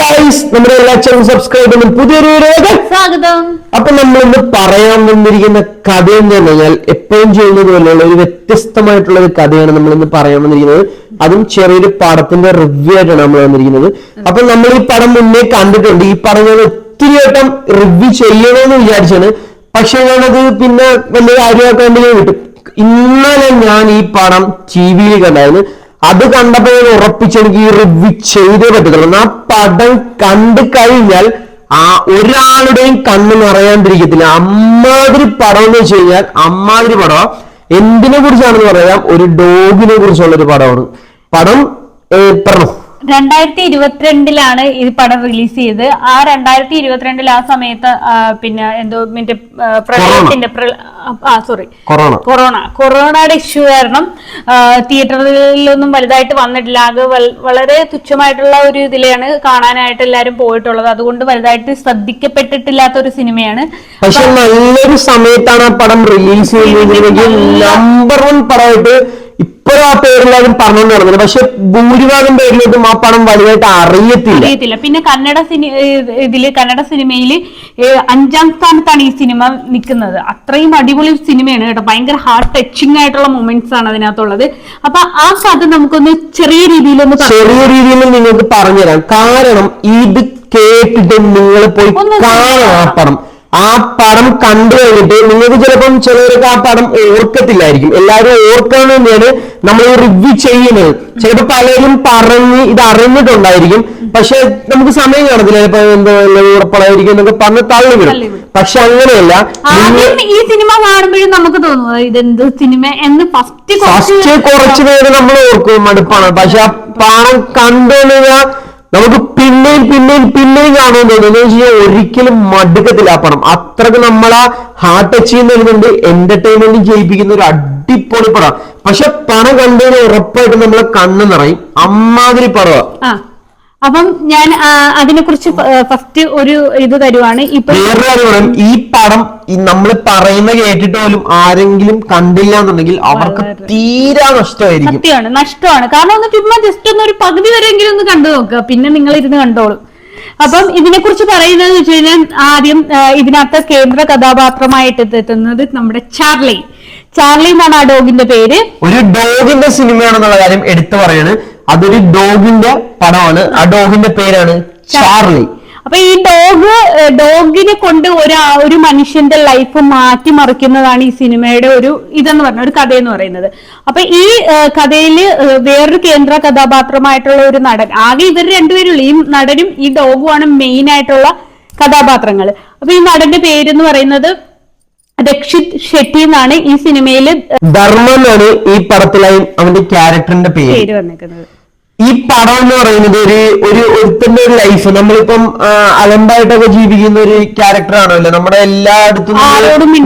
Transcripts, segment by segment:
Guys നമ്മുടെ എല്ലാ channel subscribe പുതിയൊരു വീഡിയോ സ്വാഗതം. അപ്പൊ നമ്മൾ ഇന്ന് പറയാൻ വന്നിരിക്കുന്ന കഥ എന്ന് പറഞ്ഞു കഴിഞ്ഞാൽ എപ്പോഴും ചെയ്യുന്നത് പോലെയുള്ള ഒരു വ്യത്യസ്തമായിട്ടുള്ള ഒരു കഥയാണ് നമ്മൾ ഇന്ന് പറയാൻ വന്നിരിക്കുന്നത്. അതും ചെറിയൊരു പടത്തിന്റെ റിവ്യൂ ആയിട്ടാണ് നമ്മൾ വന്നിരിക്കുന്നത്. അപ്പൊ നമ്മൾ ഈ പടം മുന്നേ കണ്ടിട്ടുണ്ട്. ഈ പടം ഞാൻ ഒത്തിരി വട്ടം റിവ്യൂ ചെയ്യണമെന്ന് വിചാരിച്ചാണ്. പക്ഷെ ഞാനത് പിന്നെ വലിയ കാര്യമാക്കാണ്ട് ഞാൻ വിട്ടു. ഇന്നലെ ഞാൻ ഈ പടം ടി വിയിൽ കണ്ടായിരുന്നു. അത് കണ്ടപ്പോൾ ഞാൻ ഉറപ്പിച്ച് എനിക്ക് ഈ റിവ്യൂ ചെയ്തേ പറ്റത്തുള്ളൂ. ആ പടം കണ്ടു കഴിഞ്ഞാൽ ആ ഒരാളുടെയും കണ്ണ് നിറയാണ്ടിരിക്കത്തില്ല. അമ്മാതിരി പടം എന്ന് വെച്ച് കഴിഞ്ഞാൽ അമ്മാതിരി പടം. എന്തിനെ കുറിച്ചാണെന്ന് പറയാം? ഒരു ഡോഗിനെ കുറിച്ചുള്ള ഒരു പടമാണ്. പടം പറഞ്ഞോ? രണ്ടായിരത്തി ഇരുപത്തിരണ്ടിലാണ് ഈ പടം റിലീസ് ചെയ്തത് ആ രണ്ടായിരത്തി ഇരുപത്തിരണ്ടിൽ ആ സമയത്ത് പിന്നെ എന്തോ മറ്റേ പ്രളയത്തിന്റെ ആ സോറി കൊറോണ. കൊറോണ. കൊറോണയുടെ ഇഷ്യൂ കാരണം തിയേറ്ററുകളിലൊന്നും തിയേറ്ററിലൊന്നും വലുതായിട്ട് വന്നിട്ടില്ല. അത് വളരെ തുച്ഛമായിട്ടുള്ള ഒരു ഇതിലാണ് കാണാനായിട്ട് എല്ലാരും പോയിട്ടുള്ളത്. അതുകൊണ്ട് വലുതായിട്ട് ശ്രദ്ധിക്കപ്പെട്ടിട്ടില്ലാത്ത ഒരു സിനിമയാണ്. പക്ഷെ നല്ലൊരു സമയത്താണ് ആ പടം റിലീസ് ചെയ്യുന്നത് നമ്പർ വൺ പടമായിട്ട് ഇപ്പോഴും ആ പേരെല്ലാവരും പറഞ്ഞു നടന്നത്. പക്ഷെ ഭൂരിഭാഗം പേരിലോട്ടും ആ പണം വലുതായിട്ട് അറിയത്തില്ല. അറിയത്തില്ല. പിന്നെ കന്നഡ സിനി ഇതിൽ കന്നഡ സിനിമയിൽ അഞ്ചാം സ്ഥാനത്താണ് ഈ സിനിമ നിൽക്കുന്നത് അത്രയും അടിപൊളി സിനിമയാണ് കേട്ടോ. ഭയങ്കര ഹാർട്ട് ടച്ചിങ് ആയിട്ടുള്ള മൊമെന്റ്സ് ആണ് അതിനകത്തുള്ളത്. അപ്പൊ ആ കഥ നമുക്കൊന്ന് ചെറിയ രീതിയിലൊന്ന് ഒന്ന് ചെറിയ രീതിയിൽ നിങ്ങൾക്ക് പറഞ്ഞുതരാം. കാരണം ഇത് കേട്ടിട്ട് നിങ്ങൾ പോയി കാണണം ആ പടം. ആ പടം കണ്ടു കഴിഞ്ഞിട്ട് നിങ്ങൾക്ക് ചിലപ്പം ചിലവർക്ക് ആ പടം ഓർക്കത്തില്ലായിരിക്കും. എല്ലാവരും ഓർക്കാൻ വേണ്ടിയാണ് നമ്മൾ ഈ റിവ്യൂ ചെയ്യുന്നത്. ചിലപ്പോൾ പലരും പറഞ്ഞ് ഇത് അറിഞ്ഞിട്ടുണ്ടായിരിക്കും. പക്ഷെ നമുക്ക് സമയം കാണത്തില്ല. ചിലപ്പോ എന്താ ഉറപ്പളായിരിക്കും എന്നൊക്കെ പറഞ്ഞ് തള്ളിവിടും. പക്ഷെ അങ്ങനെയല്ല ഈ സിനിമ കാണുമ്പോഴും നമുക്ക് തോന്നുന്നത് ഇതെന്ത് സിനിമ എന്ന് ഫസ്റ്റ് ഫസ്റ്റ് കുറച്ച് പേര് നമ്മൾ ഓർക്കും മടുപ്പാണ്. പക്ഷെ ആ പണം കണ്ടു കഴിഞ്ഞാൽ നമുക്ക് പിന്നെയും പിന്നെയും പിന്നെയും കാണുന്നത് എന്ന് വെച്ച് കഴിഞ്ഞാൽ ഒരിക്കലും മടുക്കത്തില്ല ആ പണം അത്രയ്ക്ക് നമ്മളാ ഹാർട്ട് ടച്ച് ചെയ്യുന്ന ചെയ്യുന്നുണ്ട് എന്റർടൈൻമെന്റ് ചെയ്യിപ്പിക്കുന്ന ഒരു അടിപൊളി പടം. പക്ഷെ പണം കണ്ടതിന് ഉറപ്പായിട്ട് നമ്മളെ കണ്ണ് നിറയും. അമ്മാതിരി പടമാണ് ആ. അപ്പം ഞാൻ അതിനെ കുറിച്ച് ഫസ്റ്റ് ഒരു ഇത് തരുവാണ്. ഇപ്പൊ ഈ പടം നമ്മൾ പറയുന്ന കേട്ടിട്ട് പോലും ആരെങ്കിലും കണ്ടില്ല എന്നുണ്ടെങ്കിൽ അവർക്ക് തീരാ നഷ്ടമായിരിക്കും. സത്യമാണ് നഷ്ടമാണ്. കാരണം ഒന്ന് ചുമ്മാ ജസ്റ്റ് ഒന്ന് ഒരു പകുതി വരെയെങ്കിലും ഒന്ന് കണ്ടു നോക്കുക പിന്നെ നിങ്ങൾ ഇരുന്ന് കണ്ടോളൂ. അപ്പം ഇതിനെ കുറിച്ച് പറയുന്നത് വെച്ച് കഴിഞ്ഞാൽ ആദ്യം ഇതിനകത്ത് കേന്ദ്ര കഥാപാത്രമായിട്ട് എത്തുന്നത് നമ്മുടെ ചാർലി. ചാർലി എന്നാണ് ആ ഡോഗിന്റെ പേര്. ഒരു ഡോഗിന്റെ സിനിമയാണെന്നുള്ള കാര്യം എടുത്തു പറയാണ്. അതൊരു ഡോഗിന്റെ പടമാണ്. ആ ഡോഗിന്റെ പേരാണ് ചാർലി. അപ്പൊ ഈ ഡോഗ് ഡോഗിനെ കൊണ്ട് ഒരു ഒരു മനുഷ്യന്റെ ലൈഫ് മാറ്റിമറിക്കുന്നതാണ് ഈ സിനിമയുടെ ഒരു ഇതെന്ന് പറഞ്ഞ ഒരു കഥ എന്ന് പറയുന്നത്. അപ്പൊ ഈ കഥയിൽ വേറൊരു കേന്ദ്ര കഥാപാത്രമായിട്ടുള്ള ഒരു നടൻ ആകെ ഇവർ രണ്ടുപേരുള്ളൂ. ഈ നടനും ഈ ഡോഗുമാണ് മെയിൻ ആയിട്ടുള്ള കഥാപാത്രങ്ങൾ. അപ്പൊ ഈ നടന്റെ പേരെന്ന് പറയുന്നത് രക്ഷിത് ഷെട്ടി എന്നാണ് ഈ സിനിമയിൽ ധർമ്മൻ എന്നാണ് ഈ പടത്തിലായി അവന്റെ ക്യാരക്ടറിന്റെ പേര്. പേര് വന്നിരിക്കുന്നത് ഈ പടം എന്ന് പറയുന്നത് ഒരു ഒരു ഒരുത്തന്റെ ഒരു ലൈഫ് നമ്മളിപ്പം അലമ്പായിട്ടൊക്കെ ജീവിക്കുന്ന ഒരു ക്യാരക്ടർ ആണല്ലോ. നമ്മുടെ എല്ലായിടത്തും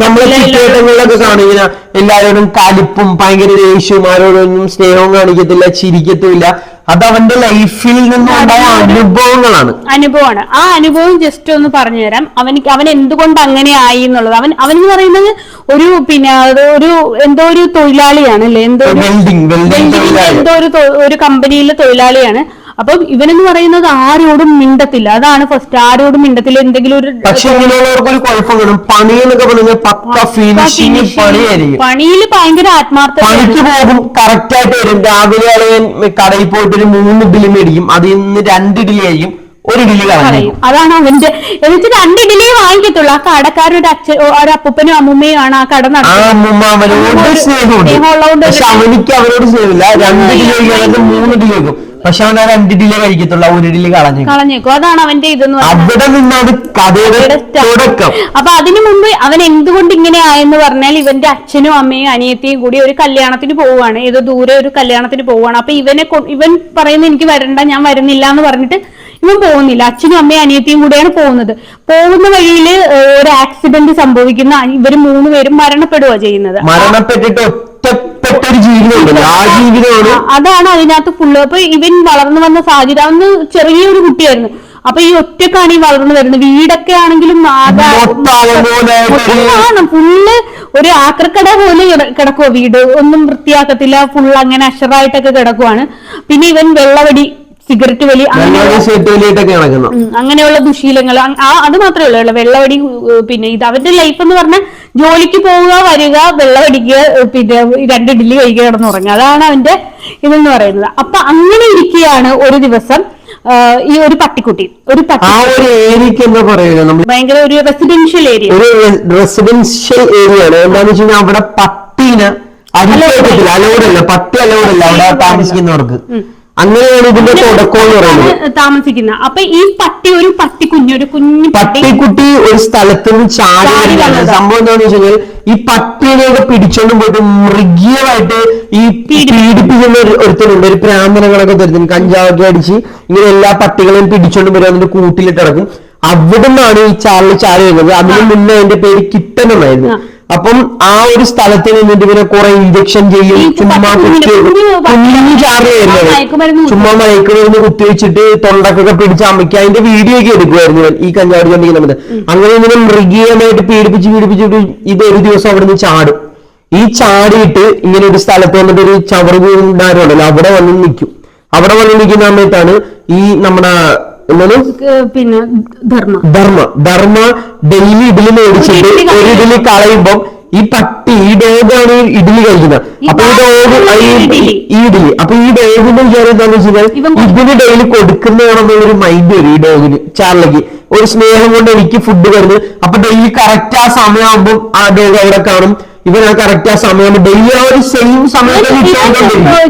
നമ്മളെ ചുറ്റുവട്ടങ്ങളിലൊക്കെ കാണിക്കുന്ന എല്ലാവരോടും കലിപ്പും ഭയങ്കര ദേഷ്യവും ആരോടൊന്നും സ്നേഹവും കാണിക്കത്തില്ല ചിരിക്കത്തുമില്ല. അത് അവന്റെ ലൈഫിൽ നിന്നുണ്ടായ അനുഭവങ്ങളാണ്. അനുഭവമാണ്. ആ അനുഭവം ജസ്റ്റ് ഒന്ന് പറഞ്ഞു തരാം അവനിക്ക് അവൻ എന്തുകൊണ്ട് അങ്ങനെ ആയി എന്നുള്ളത്. അവൻ അവൻ എന്ന് പറയുന്നത് ഒരു പിന്നെ ഒരു എന്തോ ഒരു തൊഴിലാളിയാണ് അല്ലെ? എന്തോ എന്തോ ഒരു ഒരു കമ്പനിയിലെ തൊഴിലാളിയാണ്. അപ്പം ഇവനെന്ന് പറയുന്നത് ആരോടും മിണ്ടത്തില്ല. അതാണ് ഫസ്റ്റ് ആരോടും മിണ്ടത്തില്ല. എന്തെങ്കിലും ഒരു പക്ഷെ ഇങ്ങനെയുള്ളവർക്ക് ഒരു കുഴപ്പം കാണും. പണി എന്നൊക്കെ പറഞ്ഞാൽ പക്ക ഫിനിഷിങ് പണിയായിരിക്കും. പണിയിൽ ഭയങ്കര ആത്മാർത്ഥത പണിക്ക് പോകും കറക്റ്റ് ആയിട്ട് വരും. രാവിലെ കടയിൽ പോയിട്ട് ഒരു മൂന്ന് ഇഡ്ഡലി മേടിക്കും. അതിൽ നിന്ന് രണ്ട് ഇഡ്ഡലി ആയിരിക്കും. ഒരു ഇഡ്ഡലി അതാണ് അവന്റെ എന്നിട്ട് രണ്ട് ഇഡലിയെ വാങ്ങിക്കത്തുള്ളൂ. ആ കടക്കാരുടെ അച്ഛൻ ഒരു അപ്പൂപ്പനും അമ്മൂമ്മയും ആണ് ആ കട നടത്തുന്നത്. അവനോട് ഒരു സ്നേഹമുണ്ട്. സ്നേഹമുള്ളതുകൊണ്ട് പക്ഷെ അവനിക്ക് അവനോട് സ്നേഹമില്ല. രണ്ട് കഴിക്കാതെ മൂന്ന് വെക്കും പക്ഷെ അവൻ ആ രണ്ട് ഡിലേ കഴിക്കത്തുള്ളൂ ഒരു ഇഡലി കളഞ്ഞു കളഞ്ഞേക്കും. അതാണ് അവന്റെ ഇതെന്ന് പറയുന്നത് അവിടെ നിന്നാണ് കഥയുടെ തുടക്കം. അപ്പൊ അതിനു മുമ്പ് അവൻ എന്തുകൊണ്ട് ഇങ്ങനെ ആയെന്ന് പറഞ്ഞാൽ ഇവന്റെ അച്ഛനും അമ്മയും അനിയത്തിയും കൂടി ഒരു കല്യാണത്തിന് പോവുകയാണ്. ഏതോ ദൂരെ ഒരു കല്യാണത്തിന് പോവുകയാണ്. അപ്പൊ ഇവനെ ഇവൻ പറയുന്നത് എനിക്ക് വരണ്ട ഞാൻ വരുന്നില്ല എന്ന് പറഞ്ഞിട്ട് ഇവൻ പോകുന്നില്ല. അച്ഛനും അമ്മയും അനിയത്തിയും കൂടെയാണ് പോകുന്നത്. പോകുന്ന വഴിയിൽ ഒരു ആക്സിഡന്റ് സംഭവിക്കുന്ന ഇവർ മൂന്നുപേരും മരണപ്പെടുക ചെയ്യുന്നത്. മരണപ്പെട്ടിട്ട് ഒറ്റപ്പെട്ട ഒരു ആ ജീവിതമാണ് അതാണ് അതിനകത്ത് ഫുള്ള് അപ്പൊ ഇവൻ വളർന്നു വന്ന സാഹചര്യം അന്ന് ചെറിയൊരു കുട്ടിയായിരുന്നു. അപ്പൊ ഈ ഒറ്റക്കാണ് ഈ വളർന്നു വരുന്നത്. വീടൊക്കെ ആണെങ്കിലും ആകെ മൊത്തമാണ്. ഫുള്ള് ഒരു ആക്രക്കട പോലെ കിടക്കുവോ വീട്. ഒന്നും വൃത്തിയാക്കത്തില്ല. ഫുൾ അങ്ങനെ അഷറായിട്ടൊക്കെ കിടക്കുവാണ്. പിന്നെ ഇവൻ വെള്ളവടി സിഗരറ്റ് വലി അങ്ങനെ ഉം, അങ്ങനെയുള്ള ദുശീലങ്ങൾ. അങ് ആ അത് മാത്രമേ ഉള്ളൂ. വെള്ളവടി ഉ, പിന്നെ ഇത് അവരുടെ ലൈഫ് എന്ന് പറഞ്ഞാൽ ജോലിക്ക് പോവുക വരിക വെള്ളമടിക്കുക പിന്നെ രണ്ട് ഇഡ്ഡലി കഴിക്കുക കിടന്നുറങ്ങുക അതാണ് അവന്റെ ഇതെന്ന് പറയുന്നത്. അപ്പൊ അങ്ങനെ ഇരിക്കുകയാണ് ഒരു ദിവസം ഈ ഒരു പട്ടിക്കുട്ടി. ഒരു ആ ഒരു ഏരിയക്ക് എന്താ പറയുന്നത്? നമ്മൾ ഭയങ്കര ഒരു റെസിഡൻഷ്യൽ ഏരിയ ഒരു റെസിഡൻഷ്യൽ ഏരിയ ആണ്. എന്താന്ന് വെച്ച് കഴിഞ്ഞാൽ അവിടെ പട്ടീനെ അലോഡല്ല പട്ടി അലോഡല്ല അവിടെ താമസിക്കുന്നവർക്ക്. അങ്ങനെയാണ് ഇതിന്റെ തുടക്കം എന്ന് പറയുന്നത്. താമസിക്കുന്ന അപ്പൊ ഈ പട്ടി ഒരു പട്ടി കുഞ്ഞ് ഒരു കുഞ്ഞു പട്ടി പട്ടിക്കുട്ടി ഒരു സ്ഥലത്ത് നിന്ന് ചാടി. സംഭവം എന്താണെന്ന് വെച്ച് കഴിഞ്ഞാൽ ഈ പട്ടീനെയൊക്കെ പിടിച്ചോണ്ട് പോയിട്ട് മൃഗീയമായിട്ട് ഈ പീഡിപ്പിക്കുന്ന ഒരു- ഒരുത്തനുണ്ട് ഒരു പ്രാന്തനങ്ങളൊക്കെ തരുന്നു കഞ്ചാവൊക്കെ അടിച്ച് ഇങ്ങനെ എല്ലാ പട്ടികളെയും പിടിച്ചോണ്ട് വരും അതിന്റെ കൂട്ടിലിട്ട് ഇറക്കും അവിടുന്നാണ് ഈ ചാർലി ചാടി വരുന്നത്. അതിന് മുന്നേ അതിന്റെ പേര് ആ. അപ്പം ആ ഒരു സ്ഥലത്ത് നിന്നിട്ട് ഇവരെ കുറെ ഇഞ്ചക്ഷൻ ചെയ്യും. ചുമ്മാ പട്ടിക്കുഞ്ഞിനെ കുത്തി കുഞ്ഞു കുഞ്ഞു ചാർലി ആ വരുന്നത് മയക്കുമരുന്ന് കുത്തി. ചുമ്മാ മയക്കുമരുന്ന് കുത്തിവെച്ചിട്ട് തൊണ്ടക്കൊക്കെ പിടിച്ച് അമ്മയ്ക്ക് അതിന്റെ വീഡിയോ ഒക്കെ എടുക്കുമായിരുന്നു ഈ കഞ്ചാവ് കൊണ്ടിരിക്കുന്ന സമയത്ത്. അങ്ങനെ ഇങ്ങനെ മൃഗീയമായിട്ട് പീഡിപ്പിച്ച് പീഡിപ്പിച്ചിട്ട് ഇത് ഒരു ദിവസം അവിടെ നിന്ന് ചാടും. ഈ ചാടിയിട്ട് ഇങ്ങനെ ഒരു സ്ഥലത്ത് വന്നിട്ട് ഒരു ചവറ് വീണ്ടാരുണ്ടല്ലോ അവിടെ വന്ന് നിൽക്കും. അവിടെ വന്ന് നിൽക്കുന്ന സമയത്താണ് ഈ നമ്മുടെ എന്താണ്? പിന്നെ ധർമ്മ. ധർമ്മ. ധർമ്മ ഡെയിലി ഇഡ്ഡലി മേടിച്ചിട്ട് ഒരു ഇഡ്ഡലി ഒരു ഈ പട്ടി ഈ ഡോഗാണ് ഈ ഇഡ്ഡലി കഴിക്കുന്നത്. അപ്പൊ ഈ ഡോഗ് ഈ ഇഡ്ഡലി. അപ്പൊ ഈ ഡോഗിന്റെ വിചാരം എന്താണെന്ന് വെച്ചാൽ ഇതിന് ഡെയിലി കൊടുക്കുന്നതാണെന്നുള്ളൊരു മൈൻഡ് വരും ഈ ഡോഗിന് ചാർലക്ക് ഒരു സ്നേഹം കൊണ്ട് എനിക്ക് ഫുഡ് വരുന്നത് അപ്പൊ ഡെയിലി കറക്റ്റ് ആ സമയമാകുമ്പോൾ ആ ഡോഗ് അവിടെ കാണും. ഇവൻ ആ കറക്റ്റ് ആ സമയം ഡെയിലി ആ ഒരു സെയിം സമയത്ത്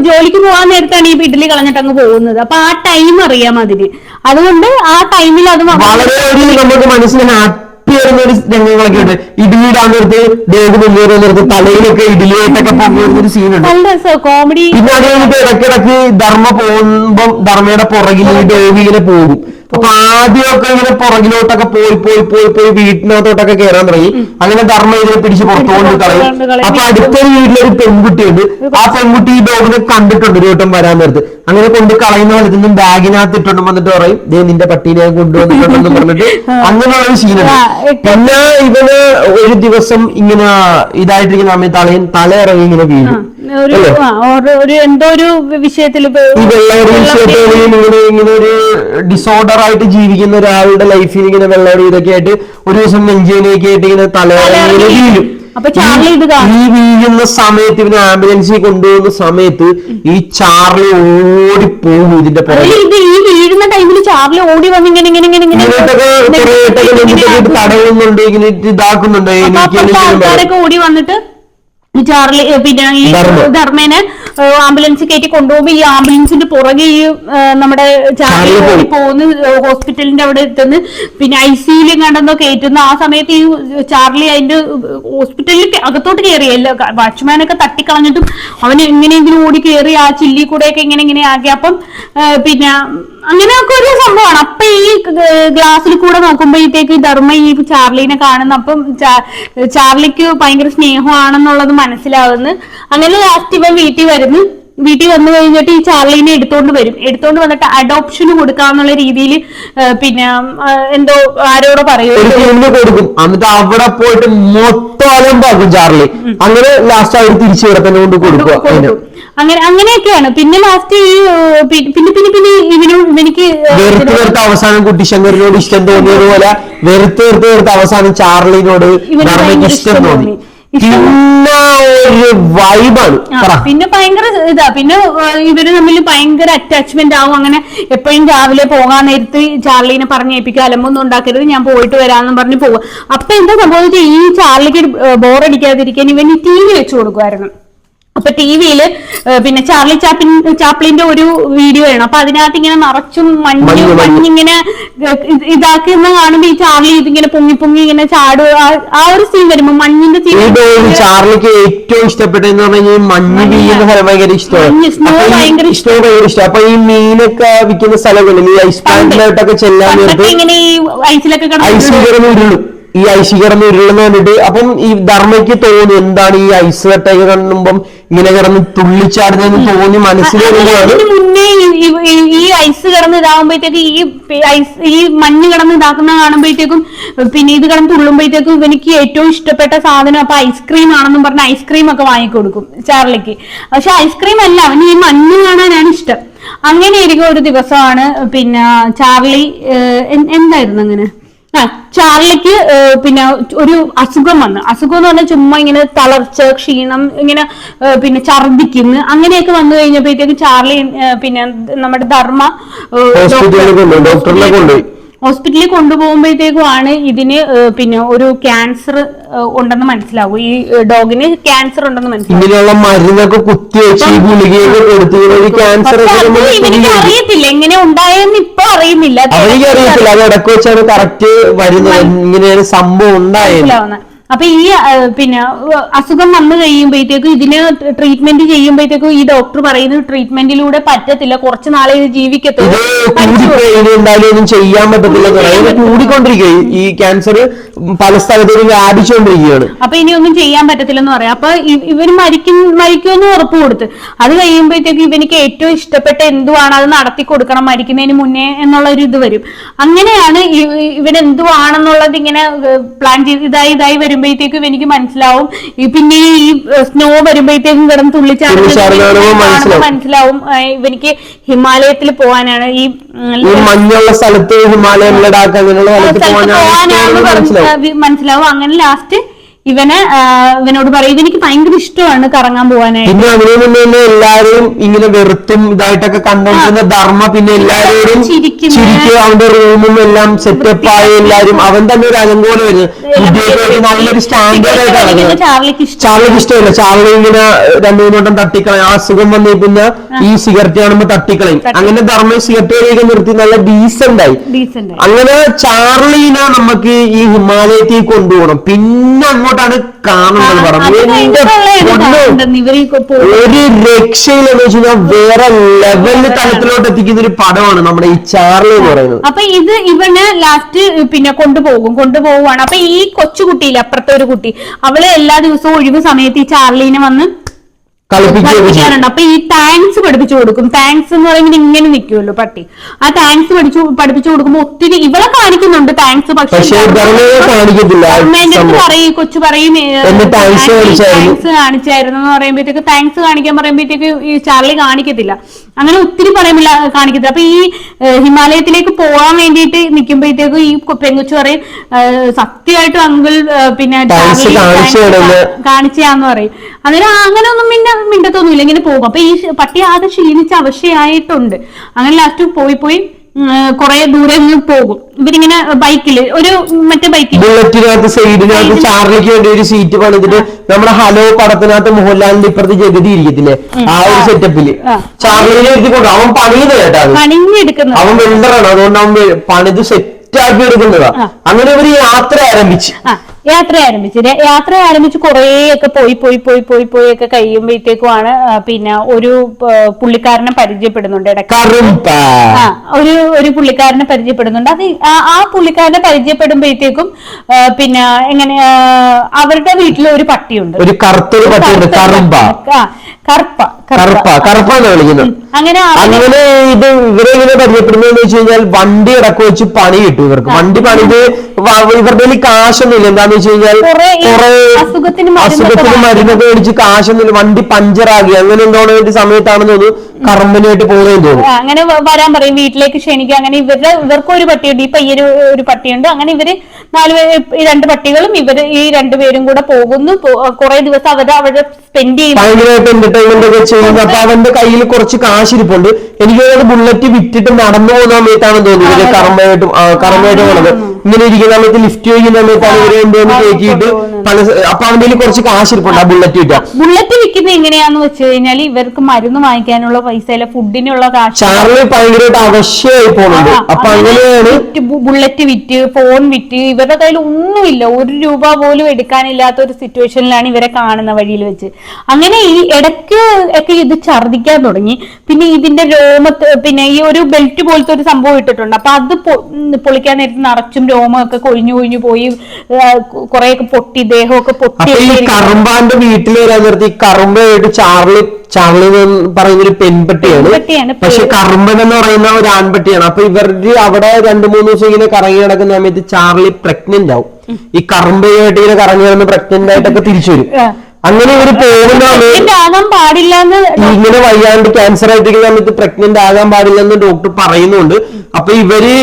ജോലിക്ക് പോകാൻ നേരത്താണ് ഈ ഇഡ്ഡലി കളഞ്ഞിട്ട് അങ്ങ് പോകുന്നത്. അപ്പൊ ആ ടൈം അറിയാം അതിന്. അതുകൊണ്ട് ആ ടൈമിൽ അത് വളരെ ഒരു നമുക്ക് മനസ്സിന് ഹാപ്പി ആയിരുന്ന ഒരു രംഗങ്ങളൊക്കെ ഉണ്ട്. ഇഡ്ഡലിയിടാൻ നേരത്ത് ദേഹത്ത് മുന്നേറുന്ന നേരത്ത് തലയിലൊക്കെ ഇഡ്ഡലിയായിട്ടൊക്കെ വരുന്ന ഒരു സീനുണ്ട് നല്ല രസം കോമഡി പിന്നെ അത് കഴിഞ്ഞിട്ട് ഇടയ്ക്കിടയ്ക്ക് ധർമ്മ പോകുമ്പം ധർമ്മയുടെ പുറകിൽ ഇങ്ങനെ പോകും. അപ്പൊ ആദ്യമൊക്കെ ഇങ്ങനെ പുറകിലോട്ടൊക്കെ പോയി പോയി പോയി പോയി വീട്ടിനകത്തോട്ടൊക്കെ കയറാൻ തുടങ്ങി. അങ്ങനെ ധർമ്മ ഇതിനെ പിടിച്ച് പുറത്തുകൊണ്ട് കളയും അപ്പൊ അടുത്തൊരു വീട്ടിലൊരു പെൺകുട്ടിയുണ്ട്. ആ പെൺകുട്ടി ഈ ഡോഗിനെ കണ്ടിട്ടുണ്ട് ഒരു വട്ടം വരാൻ നേരത്ത്. അങ്ങനെ കൊണ്ട് കളയുന്ന നിന്നും ബാഗിനകത്ത് ഇട്ടുണ്ട് വന്നിട്ട് പറയും ദേ നിന്റെ പട്ടീനെ കൊണ്ടുവന്നിട്ടുണ്ടെന്ന് പറഞ്ഞിട്ട് അങ്ങനെയുള്ള ഒരു സീനാണ് പിന്നെ ഇവന് ഒരു ദിവസം ഇങ്ങനെ ഇതായിട്ടിരിക്കുന്ന സമയത്ത് തലയിൽ തല ഇറങ്ങി ഇങ്ങനെ വീഴും ഒരു എന്തോ ഒരു വിഷയത്തിൽ ഈ ഇങ്ങനെ ഒരു ഡിസോർഡർ ആയിട്ട് ജീവിക്കുന്ന ഒരാളുടെ ലൈഫിൽ ഇങ്ങനെ വെള്ളവടി ഇതൊക്കെ ആയിട്ട് ഒരു ദിവസം നെഞ്ചേനൊക്കെ ആയിട്ട് ഇങ്ങനെ തല വീഴും. ഈ വീഴുന്ന സമയത്ത് ഇവന് ആംബുലൻസിൽ കൊണ്ടുപോകുന്ന സമയത്ത് ഈ ചാർലി ഓടിപ്പോകും ഇതിന്റെ പുറകെ. ഈ വീഴുന്ന ടൈമിൽ ചാർലി ഓടി വന്ന് ഇങ്ങനെ ഇങ്ങനെ ഇങ്ങനെ ഇങ്ങനെ തടവുന്നുണ്ട് ഇങ്ങനെ ഇതാക്കുന്നുണ്ട് എനിക്ക് ഓടി വന്നിട്ട് ഈ ചാർലി പിന്നെ ഈ ധർമ്മേനെ ആംബുലൻസ് കയറ്റി കൊണ്ടുപോകുമ്പോ ഈ ആംബുലൻസിന്റെ പുറകെ ഈ നമ്മുടെ ചാർലി പോകുന്ന ഹോസ്പിറ്റലിന്റെ അവിടെ എത്തുന്നു പിന്നെ ഐ സിയിൽ കണ്ടെന്നോ കയറ്റുന്നു ആ സമയത്ത് ഈ ചാർലി അതിന്റെ ഹോസ്പിറ്റലിൽ അകത്തോട്ട് കയറിയല്ല വാച്ച്മാനൊക്കെ തട്ടിക്കളഞ്ഞിട്ടും അവന് എങ്ങനെയെങ്കിലും ഓടി കയറി ആ ചില്ലി കൂടെയൊക്കെ ഇങ്ങനെ ഇങ്ങനെ ആകെ അപ്പം പിന്നെ അങ്ങനെയൊക്കെ ഒരു സംഭവമാണ്. അപ്പൊ ഈ ഗ്ലാസ്സിൽ കൂടെ നോക്കുമ്പോഴത്തേക്ക് ധർമ്മ ഈ ചാർലിനെ കാണുന്ന അപ്പം ചാർലിക്ക് ഭയങ്കര സ്നേഹമാണെന്നുള്ളത് മനസ്സിലാവുന്നു. അങ്ങനെ ലാസ്റ്റ് ഇവൻ വീട്ടിൽ വരുന്നു. വീട്ടിൽ വന്നു കഴിഞ്ഞിട്ട് ഈ ചാർലിനെ എടുത്തോണ്ട് വരും. എടുത്തോണ്ട് വന്നിട്ട് അഡോപ്ഷന് കൊടുക്കാന്നുള്ള രീതിയിൽ പിന്നെ എന്തോ ആരോടോ പറയും എന്നിട്ട് അവിടെ പോയിട്ട് അലമ്പാക്കും ചാർലി അങ്ങനെ ലാസ്റ്റ് അവർ തിരിച്ചു ഇവിടെ തന്നെ കൊണ്ട് കൊടുക്കുക അതിന്. അങ്ങനെ അങ്ങനെയൊക്കെയാണ്. പിന്നെ ലാസ്റ്റ് ഈ പിന്നെ പിന്നെ പിന്നെ ഇവനും ഇവനിക്ക് ഏഹ്, വെറുത്ത് വെറുത്ത് അവസാനം കുട്ടിശങ്കറിനോട് ഇഷ്ടം തോന്നിയതുപോലെ വെറുത്ത് വെറുത്ത് വെറുത്ത് അവസാനം ചാർലിനോട് ഇഷ്ടം തോന്നി. ഒരു വൈബാണ് പിന്നെ ഭയങ്കര ഇതാ പിന്നെ ഇവർ തമ്മിൽ ഭയങ്കര അറ്റാച്ച്മെന്റ് ആവും. അങ്ങനെ എപ്പോഴും രാവിലെ പോകാൻ നേരത്ത് ചാർലിനെ പറഞ്ഞേൽപ്പിക്കുക അലമ്പൊന്നും ഉണ്ടാക്കരുത് ഞാൻ പോയിട്ട് വരാമെന്നും പറഞ്ഞ് പോകും അപ്പൊ എന്താ സംഭവിച്ചത് ഈ ചാർലിക്ക് ബോറടിക്കാതിരിക്കാൻ ഇവൻ ടി വി വെച്ച് കൊടുക്കുമായിരുന്നു. അപ്പൊ ടി വിയിൽ പിന്നെ ചാർലി ചാപ്പിൻ ചാപ്ലിന്റെ ഒരു വീഡിയോ ആണ് അപ്പൊ അതിനകത്ത് ഇങ്ങനെ നിറച്ചും മഞ്ഞ് മഞ്ഞ്, മഞ്ഞ്. മഞ്ഞിങ്ങനെ ഇതാക്കുന്ന കാണുമ്പോ ഈ ചാർലി ഇതിങ്ങനെ പൊങ്ങി പൊങ്ങി ഇങ്ങനെ ചാടുക ആ- ഒരു സീൻ വരുമ്പോ മഞ്ഞിന്റെ സീൻ ചാർലിക്ക് ഏറ്റവും ഇഷ്ടപ്പെട്ടെന്ന് പറഞ്ഞാൽ ഈ മഞ്ഞ്. വീഴുന്ന സ്ഥലം ഭയങ്കര ഇഷ്ടമാണ്. ഈ ഭയങ്കര snow ഭയങ്കര ഇഷ്ടം. അപ്പൊ ഈ മീനൊക്കെ വിൽക്കുന്ന സ്ഥലങ്ങളിൽ ഈ ഐസ് പാൻഡിലോട്ടൊക്കെ ചെല്ലാൻ ഇങ്ങനെ ഈ ഐസിലൊക്കെ കിടന്ന് ഉരുളും ഈ ഐസ് കിടന്ന് ഉരുളെന്ന് കണ്ടിട്ട് അപ്പം ഈ ധർമ്മയ്ക്ക് തോന്നുന്നു എന്താണ് ഈ ഐസ് കട്ടയൊക്കെ കാണുമ്പം ഇങ്ങനെ കിടന്ന് തുള്ളിച്ചാടുന്നതെന്ന് തോന്നി മനസ്സിൽ വരുമ്പോഴാണ് മുന്നേ ഈ ഐസ് കിടന്ന് ഇതാകുമ്പോഴത്തേക്ക് ഈ ഐസ് ഈ മഞ്ഞ് കിടന്ന് ഇതാക്കുന്ന കാണുമ്പോഴത്തേക്കും പിന്നെ ഇത് കിടന്ന് തുള്ളുമ്പോഴത്തേക്കും എനിക്ക് ഏറ്റവും ഇഷ്ടപ്പെട്ട സാധനം അപ്പൊ ഐസ്ക്രീം ആണെന്നും പറഞ്ഞ ഐസ്ക്രീം ഒക്കെ വാങ്ങിക്കൊടുക്കും ചാർലിക്ക്. പക്ഷെ ഐസ്ക്രീം അല്ല അവന് ഈ മഞ്ഞ് കാണാനാണ് ഇഷ്ടം. അങ്ങനെ ഇരിക്കും ഒരു ദിവസമാണ് പിന്നെ ചാർലി എന്തായിരുന്നു അങ്ങനെ? ആ ചാർലിക്ക് പിന്നെ ഒരു അസുഖം വന്ന്. അസുഖം എന്ന് പറഞ്ഞാൽ ചുമ്മാ ഇങ്ങനെ തളർച്ച ക്ഷീണം ഇങ്ങനെ പിന്നെ ഛർദിക്കുന്നു അങ്ങനെയൊക്കെ വന്നു കഴിഞ്ഞപ്പോഴത്തേക്ക് ചാർലി പിന്നെ നമ്മുടെ ധർമ്മ ഡോക്ടറിനെ കൊണ്ടുപോയി. ഹോസ്പിറ്റലിൽ കൊണ്ടുപോകുമ്പോഴത്തേക്കുമാണ് ഇതിന് ഏഹ്, പിന്നെ ഒരു ക്യാൻസർ ഉണ്ടെന്ന് മനസ്സിലാവും ഈ ഡോഗിന് ക്യാൻസർ ഉണ്ടെന്ന് മനസ്സിലാവും ഇങ്ങനെയുള്ള മരുന്നൊക്കെ കുത്തിവെച്ച് ഗുളികയൊക്കെ കൊടുത്ത് ക്യാൻസർ ഇവനിക്ക് അറിയത്തില്ല. എങ്ങനെ ഉണ്ടായെന്ന് ഇപ്പൊ അറിയുന്നില്ല. അവനിക്ക് അറിയത്തില്ല. അത് ഇടയ്ക്ക് വെച്ചാണ് കറക്റ്റ് വരുന്നത്. ഇങ്ങനെയൊരു സംഭവം ഉണ്ടായത് അപ്പൊ ഈ പിന്നെ അസുഖം വന്നു കഴിയുമ്പോഴത്തേക്കും ഇതിന് ട്രീറ്റ്മെന്റ് ചെയ്യുമ്പോഴത്തേക്കും ഈ ഡോക്ടർ പറയുന്നത് ട്രീറ്റ്മെന്റിലൂടെ പറ്റത്തില്ല. കുറച്ച് നാളെ ഇത് ജീവിക്കത്തുള്ളൂ. ഒന്നും ചെയ്യാൻ പറ്റത്തില്ല. ഈ ക്യാൻസർ പല സ്ഥലത്തേക്കും വ്യാപിച്ചുകൊണ്ടിരിക്കുകയാണ്. അപ്പൊ ഇനി ഒന്നും ചെയ്യാൻ പറ്റത്തില്ലെന്ന് പറയാം. അപ്പൊ ഇവർ ഇവന് മരിക്കും മരിക്കുമെന്ന് ഉറപ്പ് കൊടുത്ത്. അത് കഴിയുമ്പോഴത്തേക്കും ഇവനിക്ക് ഏറ്റവും ഇഷ്ടപ്പെട്ട എന്തുവാണ്? അത് നടത്തി കൊടുക്കണം മരിക്കുന്നതിന് മുന്നേ എന്നുള്ള ഒരു ഇത് വരും. അങ്ങനെയാണ് ഇവൻ എന്തുവാണെന്നുള്ളത് ഇങ്ങനെ പ്ലാൻ ചെയ്ത് ഇതായി ഇതായി വരുമ്പോഴത്തേക്കും എനിക്ക് മനസ്സിലാവും. പിന്നെ ഈ സ്നോ വരുമ്പോഴത്തേക്കും കിടന്ന് തുള്ളി തുള്ളിച്ചാടുന്നത് മനസ്സിലാവും. എനിക്ക് ഇവനിക്ക് ഹിമാലയത്തിൽ പോകാനാണ് ഈ മഞ്ഞുള്ള സ്ഥലത്ത് ഹിമാലയൻ ലഡാക്ക് അങ്ങനെയുള്ള മനസ്സിലാവും. അങ്ങനെ ലാസ്റ്റ് ഇവന് ഇവനോട് പറയും ഇവനിക്ക് ഭയങ്കര ഇഷ്ടമാണ് കറങ്ങാൻ പോവാനായിട്ട്. പിന്നെ അതിനു മുന്നേ എല്ലാവരും ഇങ്ങനെ വെറുത്തും ഇതായിട്ടൊക്കെ കണ്ടുകൊണ്ടിരുന്ന ധർമ്മ പിന്നെ എല്ലാവരോടും ചിരിക്കും അവന്റെ റൂമും എല്ലാം സെറ്റപ്പ് ആയി എല്ലാരും അവൻ തന്നെ ഒരു അലങ്കോലം നല്ലൊരു സ്റ്റാൻഡേർഡ് ആയിട്ട് കളിക്കുന്ന നടക്കുന്നത് ചാർലിക്ക് ഇഷ്ടം. ഇഷ്ടമില്ല. ചാർലി ഇങ്ങനെ രണ്ടു മൂന്ന് വട്ടം തട്ടിക്കളയും. ആ അസുഖം വന്നി പിന്നെ ഈ സിഗരറ്റ് കാണുമ്പോ തട്ടിക്കളയും. അങ്ങനെ ധർമ്മ സിഗരറ്റ് നിർത്തി നല്ല ഡീസന്റ് ആയി. അങ്ങനെ ചാർലിനെ നമുക്ക് ഈ ഹിമാലയത്തിൽ കൊണ്ടുപോകണം. പിന്നെ അങ്ങോട്ടാണ് കാണുന്നത് പറഞ്ഞു എന്റെ ഒരു രക്ഷയിലെന്ന് വെച്ച് കഴിഞ്ഞാൽ വേറെ ലെവലിൽ തലത്തിലോട്ട് എത്തിക്കുന്ന ഒരു പടമാണ് നമ്മുടെ ഈ ചാർലി എന്ന് പറയുന്നത്. അപ്പൊ ഇത് ഇവന് ലാസ്റ്റ് പിന്നെ കൊണ്ടുപോകും കൊണ്ടുപോകുവാണ് അപ്പൊ ഈ കൊച്ചുകുട്ടിയില്ല അപ്പുറത്തെ ഒരു കുട്ടി അവൾ എല്ലാ ദിവസവും ഒഴിവ് സമയത്ത് ഈ ചാർലീനെ വന്ന് പഠിപ്പിക്കാറുണ്ട്. അപ്പൊ ഈ താങ്ക്സ് പഠിപ്പിച്ചു കൊടുക്കും. താങ്ക്സ് എന്ന് പറയുമ്പോൾ ഇങ്ങനെ നിൽക്കുമല്ലോ പട്ടി. ആ താങ്ക്സ് പഠിച്ചു പഠിപ്പിച്ചു കൊടുക്കുമ്പോൾ ഒത്തിരി ഇവളെ കാണിക്കുന്നുണ്ട് താങ്ക്സ് പക്ഷേ. പറയും കൊച്ചു പറയും. താങ്ക്സ് കാണിച്ചായിരുന്നു. എന്ന് പറയുമ്പോഴത്തേക്ക് താങ്ക്സ് കാണിക്കാൻ പറയുമ്പോഴത്തേക്ക് ഈ ചാർലി കാണിക്കത്തില്ല. അങ്ങനെ ഒത്തിരി പറയുമ്പോൾ കാണിക്കത്തില്ല. അപ്പൊ ഈ ഹിമാലയത്തിലേക്ക് പോകാൻ വേണ്ടിയിട്ട് നിൽക്കുമ്പോഴത്തേക്ക് ഈ പെങ്കൊച്ചു പറയും സത്യമായിട്ടും അങ്കിൾ പിന്നെ കാണിച്ചാന്ന് പറയും. അന്നേരം അങ്ങനെ ഒന്നും പിന്നെ മിണ്ടത്തൊന്നുമില്ല ഇങ്ങനെ പോകും. അപ്പൊ ഈ പട്ടി ആകെ ക്ഷീണിച്ച അവശയായിട്ടുണ്ട് അങ്ങനെ ലാസ്റ്റ് പോയി പോയി കുറെ ദൂരെ നിന്ന് പോകും. ഇവരിങ്ങനെ ബൈക്കിൽ ഒരു മറ്റേ ബൈക്കിൽ ബുള്ളറ്റിനകത്ത് സൈഡിനകത്ത് ചാർലിക്ക് വേണ്ടി ഒരു സീറ്റ് പണിതിട്ട് നമ്മുടെ ഹലോ പടത്തിനകത്ത് മോഹൻലാലിന്റെ ഇപ്പുറത്ത് ജഗതി ഇരിക്കത്തില്ലേ? ആ ഒരു സെറ്റപ്പിൽ. ചാർലിനെ എഴുതിക്കൊണ്ട് അവൻ പണിത് കേട്ടാ പണിഞ്ഞെടുക്കുന്നത്. അവൻ വെൽഡറാണ്. അതുകൊണ്ട് അവൻ പണിത് സെറ്റ് ആക്കി എടുക്കുന്നതാ. അങ്ങനെ ഇവർ യാത്ര ആരംഭിച്ചു. യാത്ര ആരംഭിച്ചു. യാത്ര ആരംഭിച്ച് കുറേയൊക്കെ പോയി പോയി പോയി പോയി പോയി ഒക്കെ കഴിയുമ്പോഴത്തേക്കുമാണ് പിന്നെ ഒരു പുള്ളിക്കാരനെ പരിചയപ്പെടുന്നുണ്ട് ഇടയ്ക്ക്. ആ ഒരു ഒരു പുള്ളിക്കാരനെ പരിചയപ്പെടുന്നുണ്ട്. അത് ആ- പുള്ളിക്കാരനെ പരിചയപ്പെടുമ്പോഴത്തേക്കും പിന്നെ എങ്ങനെ അവരുടെ വീട്ടിൽ ഒരു പട്ടിയുണ്ട്. ഒരു കറുത്ത. ആ, കറുപ്പ. കറുപ്പ കറുപ്പാന്ന് വിളിക്കുന്നത്. അങ്ങനെ അങ്ങനെ ഇത് ഇവരെ ഇങ്ങനെ പരിചയപ്പെടുന്നതെന്ന് വെച്ച് കഴിഞ്ഞാൽ വണ്ടി ഇടയ്ക്ക് വെച്ച് പണി കിട്ടും ഇവർക്ക്. വണ്ടി പണിത് ഇവരുടെ കയ്യിൽ കാശൊന്നുമില്ല. എന്താന്ന് വെച്ച് കഴിഞ്ഞാൽ കുറേ അസുഖത്തിന് മരുന്നൊക്കെ മേടിച്ച് കാശൊന്നും ഇല്ല വണ്ടി പഞ്ചറാകി അങ്ങനെ എന്തോണ വേണ്ടി സമയത്താണെന്ന് തോന്നുന്നു കറമ്പനായിട്ട് പോകുകയും തോന്നുന്നു. അങ്ങനെ വരാൻ പറയും. വീട്ടിലേക്ക് ക്ഷണിക്കുക. അങ്ങനെ ഇവരുടെ ഇവർക്ക് ഒരു പട്ടിയുണ്ട്. ഈ പയ്യൊരു ഒരു പട്ടിയുണ്ട്. അങ്ങനെ ഇവർ നാല് ഈ രണ്ട് പട്ടികളും ഇവർ ഈ രണ്ടുപേരും കൂടെ പോകുന്നു. കുറെ ദിവസം അവർ അവിടെ സ്പെൻഡ് ചെയ്യുന്നു. അപ്പൊ അവന്റെ കയ്യിൽ കുറച്ച് കാശിരിപ്പുണ്ട്. എനിക്ക് ബുള്ളറ്റ് വിറ്റിട്ട് നടന്നു പോകുന്ന സമയത്താണ് തോന്നുന്നത് കർമ്മയായിട്ടും ആ, പോണത് ഇങ്ങനെ ഇരിക്കുന്ന സമയത്ത് ലിഫ്റ്റ് ചോദിക്കുന്ന സമയത്താണ് ഇവരെ എന്തോന്ന് കേട്ടിട്ട് കയറ്റിയിട്ട് പല അപ്പൊ അവന്റെ കയ്യിൽ കുറച്ച് കാശിരിപ്പുണ്ട് ആ ബുള്ളറ്റ് കിട്ടാൻ ബുള്ളറ്റ് വിൽക്കുന്നത് എങ്ങനെയാന്ന് വെച്ച് കഴിഞ്ഞാൽ ഇവർക്ക് മരുന്ന് വാങ്ങിക്കാനുള്ള പൈസ അല്ല ഫുഡിനുള്ള കാശ്. ചാർലി ഭയങ്കരമായിട്ട് അവശ്യമായി പോകുന്നുണ്ട്. അപ്പൊ അങ്ങനെയാണ് ബുള്ളറ്റ് വിറ്റ് ഫോൺ വിറ്റ് ഇവരുടെ കയ്യിൽ ഒന്നുമില്ല. ഒരു രൂപ പോലും എടുക്കാനില്ലാത്ത ഒരു സിറ്റുവേഷനിലാണ് ഇവരെ കാണുന്ന വഴിയിൽ വെച്ച്. അങ്ങനെ ഈ ഇടയ്ക്ക് ഒക്കെ ഇത് ഛർദിക്കാൻ തുടങ്ങി. പിന്നെ ഇതിന്റെ രോമത്ത് പിന്നെ ഈ ഒരു ബെൽറ്റ് പോലത്തെ ഒരു സംഭവം ഇട്ടിട്ടുണ്ട്. അപ്പൊ അത് പൊളിക്കാൻ നേരത്ത് നിറച്ചും രോമമൊക്കെ കൊഴിഞ്ഞു കൊഴിഞ്ഞു പോയി കുറെയൊക്കെ പൊട്ടി ദേഹമൊക്കെ പൊട്ടി കറുമ്പാന്റെ വീട്ടിൽ വരാൻ നിർത്തി ഈ കറുമ്പയായിട്ട് ചാർലി എന്ന് പറയുന്ന ഒരു പെൺപട്ടിയാണ്. പക്ഷെ കർമ്മൻ എന്ന് പറയുന്ന ഒരു ആൺപട്ടിയാണ്. അപ്പൊ ഇവർ അവിടെ രണ്ടു മൂന്ന് ദിവസം ഇങ്ങനെ കറങ്ങി നടക്കുന്ന സമയത്ത് ചാർലി പ്രഗ്നന്റ് ആവും. ഈ കറുമ്പയായിട്ട് ഇങ്ങനെ കറങ്ങി നടന്ന് പ്രഗ്നന്റ് ആയിട്ടൊക്കെ തിരിച്ചു വരും. അങ്ങനെ ഇവർ പോകുന്ന പാടില്ല എന്ന് ഇങ്ങനെ വയ്യാണ്ട് ക്യാൻസർ ആയിട്ടിരിക്കുന്ന സമയത്ത് പ്രഗ്നന്റ് ആകാൻ പാടില്ലെന്ന് ഡോക്ടർ പറയുന്നുണ്ട്. അപ്പൊ ഇവർ ഈ.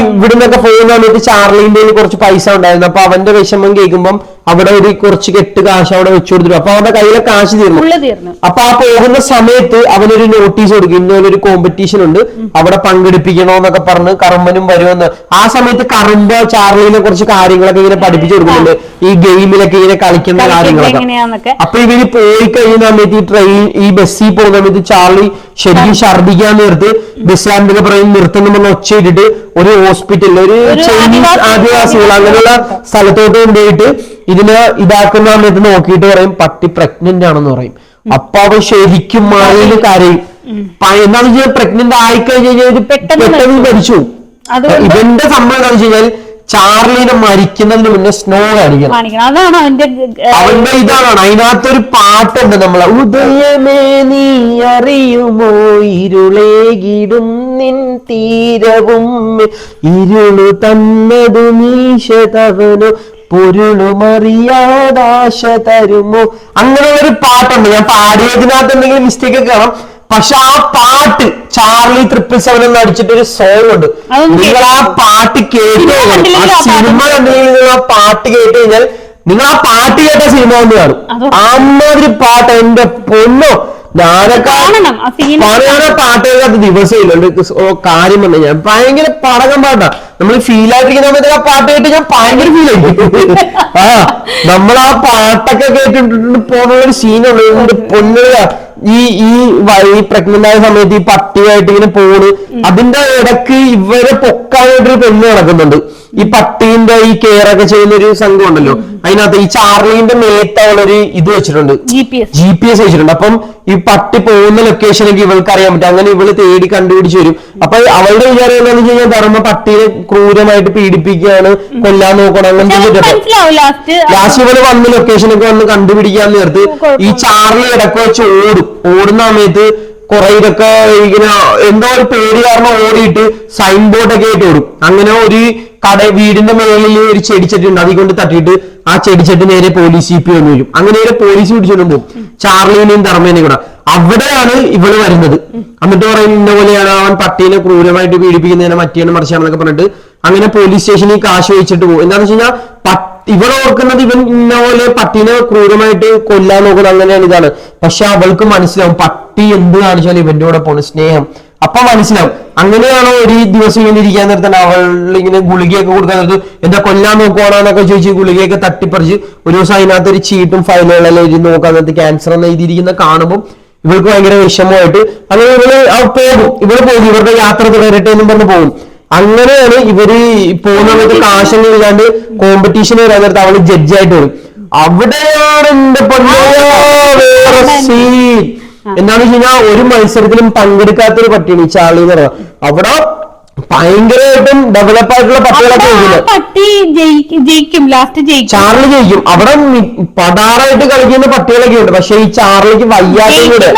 ഇവിടുന്നൊക്കെ പോകുന്ന സമയത്ത് ചാർലിന്റെ കുറച്ച് പൈസ ഉണ്ടായിരുന്നു. അപ്പൊ അവന്റെ വിഷമം കേൾക്കുമ്പം അവിടെ ഒരു കുറച്ച് കെട്ട് കാശ് അവിടെ വെച്ചു കൊടുത്തിട്ടു. അപ്പൊ അവന്റെ കയ്യിലെ കാശ് തീർന്നു. അപ്പൊ ആ പോകുന്ന സമയത്ത് അവനൊരു നോട്ടീസ് കൊടുക്കും. ഇന്നൊരു കോമ്പറ്റീഷൻ ഉണ്ട്. അവിടെ പങ്കെടുപ്പിക്കണോന്നൊക്കെ പറഞ്ഞ് കറമ്പനും വരുമെന്ന്. ആ സമയത്ത് കറമ്പ് ചാർലിനെ കുറച്ച് കാര്യങ്ങളൊക്കെ ഇങ്ങനെ പഠിപ്പിച്ചു കൊടുക്കുന്നുണ്ട്. ഈ ഗെയിമിലൊക്കെ ഇങ്ങനെ കളിക്കുന്ന കാര്യങ്ങളൊക്കെ. അപ്പൊ ഇവർ പോയി കഴിയുന്ന സമയത്ത് ഈ ട്രെയിൻ ഈ ബസ്സിൽ പോകുന്ന സമയത്ത് ചാർലി ശരിക്കും ഛർദിക്കാൻ നേരത്ത് ബസ് സ്റ്റാൻഡിൽ പറയും നിർത്തുന്ന ഒച്ച ഇട്ടിട്ട് ഒരു ഹോസ്പിറ്റലിൽ ഒരു ചൈനീസ് ആദിവാസി ആദിവാസികൾ അങ്ങനെയുള്ള സ്ഥലത്തോട്ട് കൊണ്ടുപോയിട്ട് ഇതിനെ ഇതാക്കുന്ന സമയത്ത് നോക്കിയിട്ട് പറയും പട്ടി പ്രഗ്നന്റ് ആണെന്ന് പറയും. അപ്പൊ അവ ശരിക്കും മഴയിൽ കരയും. എന്താണെന്ന് വെച്ചാൽ പ്രഗ്നന്റ് ആയി കഴിഞ്ഞ് കഴിഞ്ഞാൽ പെട്ടെന്ന് മരിച്ചു. ഇവന്റെ സംഭവം എന്താണെന്ന് വെച്ച് കഴിഞ്ഞാൽ ചാർലിനെ മരിക്കുന്നതിന് മുന്നേ സ്നോ കാണിക്കണം. അതാണ് അവന്റെ ഇതാണ്. അതിനകത്തൊരു പാട്ടുണ്ട് നമ്മളെ. ഉദയമേ നീ അറിയുമോ? ഇരുളേകിടും നിൻ തീരവും. ഇരുളു തന്നതു നീശതവനു പൊരുളുമറിയാതാശ തരുമോ? അങ്ങനെയുള്ളൊരു ഒരു പാട്ടുണ്ട്. ഞാൻ പാടിയതിനകത്ത് എന്തെങ്കിലും മിസ്റ്റേക്ക് കാണാം. പക്ഷെ ആ പാട്ട് ചാർലി ട്രിപ്പിൾ സെവൻ എന്ന് അടിച്ചിട്ട് ഒരു സോങ് ഉണ്ട് നിങ്ങൾ ആ പാട്ട് കേട്ട് സിനിമ കണ്ടില്ലെങ്കിൽ പാട്ട് നിങ്ങൾ ആ പാട്ട് കേട്ട് കഴിഞ്ഞാൽ നിങ്ങൾ ആ പാട്ട് കേട്ട സിനിമ ഒന്ന് കാണും. അമ്മാതിരി പാട്ട് എന്റെ പൊന്നോ? ഞാനൊക്കെ പാട്ട് കേൾക്കാത്ത ദിവസമില്ല കാര്യം പറഞ്ഞു ഞാൻ ഭയങ്കര പടകം പാട്ടാ. നമ്മൾ ഫീൽ ആയിട്ടിരിക്കുന്ന സമയത്ത് ആ പാട്ട് കേട്ട് ഞാൻ ഭയങ്കര ഫീൽ ആയി. ആ നമ്മൾ ആ പാട്ടൊക്കെ കേട്ടിട്ട് പോകുന്ന ഒരു എന്റെ പൊന്നുക ഈ ഈ വഴി പ്രഗ്നന്റ് ആയ സമയത്ത് ഈ പട്ടിയായിട്ട് ഇങ്ങനെ പോണ്. അതിന്റെ ഇടയ്ക്ക് ഇവരെ പൊക്കാനായിട്ടൊരു പെണ്ണ് നടക്കുന്നുണ്ട്. ഈ പട്ടീന്റെ ഈ കെയർ ഒക്കെ ചെയ്യുന്ന ഒരു സംഘം ഉണ്ടല്ലോ. അതിനകത്ത് ഈ ചാർലിന്റെ മേത്തവളൊരു ഇത് വെച്ചിട്ടുണ്ട്. ജി പി എസ് വെച്ചിട്ടുണ്ട്. അപ്പം ഈ പട്ടി പോകുന്ന ലൊക്കേഷനൊക്കെ ഇവൾക്ക് അറിയാൻ പറ്റും. അങ്ങനെ ഇവൾ തേടി കണ്ടുപിടിച്ച് വരും. അപ്പൊ അവളുടെ വിചാരം എന്താണെന്ന് വെച്ച് കഴിഞ്ഞാൽ ധർമ്മ പട്ടിയെ ക്രൂരമായിട്ട് പീഡിപ്പിക്കുകയാണ് കൊല്ലാൻ നോക്കണം അങ്ങനത്തെ. ലാസ്റ്റ് ലാസ്റ്റ് ഇവൾ വന്ന് ലൊക്കേഷനൊക്കെ വന്ന് കണ്ടുപിടിക്കാൻ നേരത്ത് ഈ ചാർലി ഇടയ്ക്ക് വെച്ച് ഓടും. ഓടുന്ന സമയത്ത് കുറെ ഇതൊക്കെ ഇങ്ങനെ എന്തോ ഒരു പേര് കാരണം ഓടിയിട്ട് സൈൻ ബോർഡൊക്കെ ആയിട്ട് ഓടും അങ്ങനെ ഒരു കട വീടിന്റെ മേളിൽ ഒരു ചെടിച്ചട്ടി ഉണ്ട് അതുകൊണ്ട് തട്ടിയിട്ട് ആ ചെടിച്ചട്ടി നേരെ പോലീസ് പി വന്നു വരും അങ്ങനെ പോലീസ് പിടിച്ചോണ്ട് പോകും. ചാർലിനെയും ധർമ്മേനെയും കൂടെ. അവിടെയാണ് ഇവൾ വരുന്നത്. എന്നിട്ട് പറയുന്നത് ഇന്ന പോലെയാണ് അവൻ പട്ടീനെ ക്രൂരമായിട്ട് പീഡിപ്പിക്കുന്നതിനെ മറ്റിയാണ് മറിച്ചാണെന്നൊക്കെ പറഞ്ഞിട്ട്. അങ്ങനെ പോലീസ് സ്റ്റേഷനിൽ കാശ് വെച്ചിട്ട് പോകും. എന്താണെന്ന് വെച്ച് കഴിഞ്ഞാൽ ഇവൾ ഓർക്കുന്നത് ഇവൻ ഇന്ന പോലെ പട്ടീനെ ക്രൂരമായിട്ട് കൊല്ലാൻ നോക്കുന്നത് അങ്ങനെയാണ് ഇതാണ്. പക്ഷെ അവൾക്ക് മനസ്സിലാവും പട്ടി എന്ത് കാണിച്ചാലും ഇവന്റെ കൂടെ പോണ സ്നേഹം. അപ്പൊ മനസ്സിലാവും. അങ്ങനെയാണോ ഒരു ദിവസം ഇങ്ങനെ ഇരിക്കാൻ നേരത്തെ അവൾ ഇങ്ങനെ ഗുളികയൊക്കെ കൊടുക്കാൻ നേരത്ത് എന്താ കൊല്ലാൻ നോക്കുവാണോന്നൊക്കെ ചോദിച്ച് ഗുളികയൊക്കെ തട്ടിപ്പറിച്ച് ഒരു ദിവസം അതിനകത്ത് ഒരു ചീട്ടും ഫയലുകളെല്ലാം എഴുതി നോക്കാൻ നേരത്ത് ക്യാൻസർ എന്ന് എഴുതിയിരിക്കുന്ന കാണുമ്പോൾ ഇവൾക്ക് ഭയങ്കര വിഷമമായിട്ട്. അങ്ങനെ ഇവൾ പോകും. ഇവൾ പോകും. ഇവരുടെ യാത്ര തുടരട്ടെ എന്നും പറഞ്ഞ് പോകും. അങ്ങനെയാണ് ഇവർ പോകുന്നത്. കാശങ്ങൾ കാശൊന്നും ഇല്ലാണ്ട് കോമ്പറ്റീഷൻ വരാൻ നേരത്തെ അവൾ ജഡ്ജായിട്ട് വരും. അവിടെയാണ് എന്റെ സീൻ എന്താണെന്ന് വെച്ച് കഴിഞ്ഞാൽ ഒരു മത്സരത്തിലും പങ്കെടുക്കാത്തൊരു പട്ടിയാണ് ഈ ചാർലി എന്ന് പറയുന്നത്. അവിടെ ഭയങ്കരമായിട്ടും ഡെവലപ്പ് ആയിട്ടുള്ള പട്ടികളൊക്കെ ആ ഇരിക്കുന്നത് പട്ടി ജയിക്കും ജയിക്കും ലാസ്റ്റ് ജയിക്കും. ചാർലി ജയിക്കും. അവിടെ പടാറായിട്ട് കളിക്കുന്ന പട്ടികളൊക്കെ ഉണ്ട്. പക്ഷെ ഈ ചാർലിക്ക് വയ്യാത്തതുകൊണ്ട്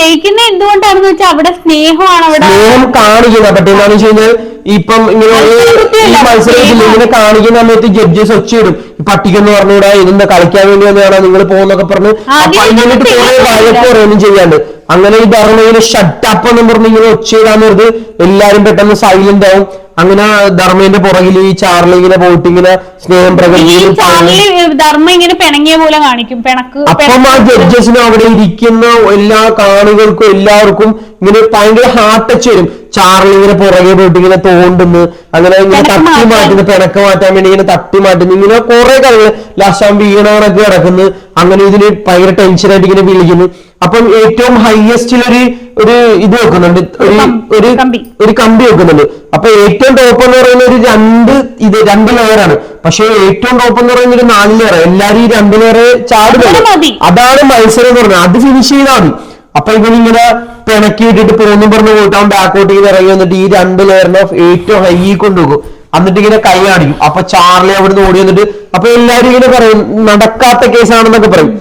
ജയിക്കുന്ന എന്തുകൊണ്ടാണെന്ന് വെച്ചാൽ അവിടെ സ്നേഹമാണ് അവിടെ. സ്നേഹം കാണിക്കുന്ന പട്ടി എന്താണെന്ന് വെച്ച് കഴിഞ്ഞാൽ ഇപ്പം ഇങ്ങനെ ഈ- മത്സരത്തിൽ ഇങ്ങനെ കാണിക്കുന്ന സമയത്ത് ജഡ്ജസ് ഒച്ചയിടും പട്ടിക്കെന്ന് പറഞ്ഞുകൂടാ ഇതെന്താ കളിക്കാൻ വേണ്ടി വന്നതാണോ നിങ്ങൾ പോകുന്നൊക്കെ പറഞ്ഞ്. അപ്പൊ ഇങ്ങനെ കുറെ വഴക്ക് പറയുകയൊന്നും ചെയ്യാണ്ട്. അങ്ങനെ ഈ ധർമ്മയിൽ ഷട്ടപ്പ് എന്ന് പറഞ്ഞ് ഇങ്ങനെ ഒച്ചയിടാൻ നേരത്ത് എല്ലാരും പെട്ടെന്ന് സൈലന്റ് ആവും. അങ്ങനെ ധർമ്മേന്റെ പുറകിൽ ഈ ചാർലി ഇങ്ങനെ പോയിട്ട് ഇങ്ങനെ സ്നേഹം പ്രകടിപ്പിക്കും ധർമ്മ ഇങ്ങനെ പിണങ്ങിയ പോലെ കാണിക്കും പിണക്ക് അപ്പം ആ ജഡ്ജസിനും അവിടെ ഇരിക്കുന്ന എല്ലാ കാണികൾക്കും എല്ലാവർക്കും ഇങ്ങനെ ഭയങ്കര ഹാർട്ട് ടച്ച് വരും. ചാർലി ഇങ്ങനെ പുറകെ പോയിട്ട് ഇങ്ങനെ തോണ്ടുന്നു. അങ്ങനെ ഇങ്ങനെ തട്ടി. മാറ്റുന്നു പിണക്ക് മാറ്റാൻ വേണ്ടി ഇങ്ങനെ തട്ടി മാറ്റുന്നു. ഇങ്ങനെ കുറെ കാര്യങ്ങൾ ലാസ്റ്റ് വീണവനൊക്കെ കിടക്കുന്നു. അങ്ങനെ ഇതിന് ഭയങ്കര ടെൻഷനായിട്ട് ഇങ്ങനെ വിളിക്കുന്നു. അപ്പം ഏറ്റവും ഹയസ്റ്റിൽ ഒരു ഒരു ഇത് വെക്കുന്നുണ്ട്. ഒരു ഒരു കമ്പി. ഒരു കമ്പി. വെക്കുന്നുണ്ട്. അപ്പൊ ഏറ്റവും ടോപ്പ് എന്ന് പറയുന്ന ഒരു രണ്ട് ഇത് രണ്ട് ലെയറാണ് പക്ഷെ ഏറ്റവും ടോപ്പ് എന്ന് പറയുന്ന ഒരു നാല് ലെയർ എല്ലാരും ഈ രണ്ട് ലെയർ ചാടുന്നത് അതാണ് മത്സരം എന്ന് പറഞ്ഞത്. അത് ഫിനിഷ് ചെയ്താൽ മതി. അപ്പൊ ഇവനിങ്ങനെ പിണക്കിയിട്ടിട്ട് പോന്നും പറഞ്ഞ് പോയിട്ട് അവൻ ബാക്കോട്ട് ചെയ്ത് ഇറങ്ങി വന്നിട്ട് ഈ രണ്ട് ലെയറിനെ ഏറ്റവും ഹൈ കൊണ്ടുപോകും എന്നിട്ട് ഇങ്ങനെ കൈ കാണിക്കും. അപ്പൊ ചാർലി അവിടുന്ന് ഓടി വന്നിട്ട് അപ്പൊ എല്ലാരും ഇങ്ങനെ പറയും നടക്കാത്ത കേസാണെന്നൊക്കെ പറയും.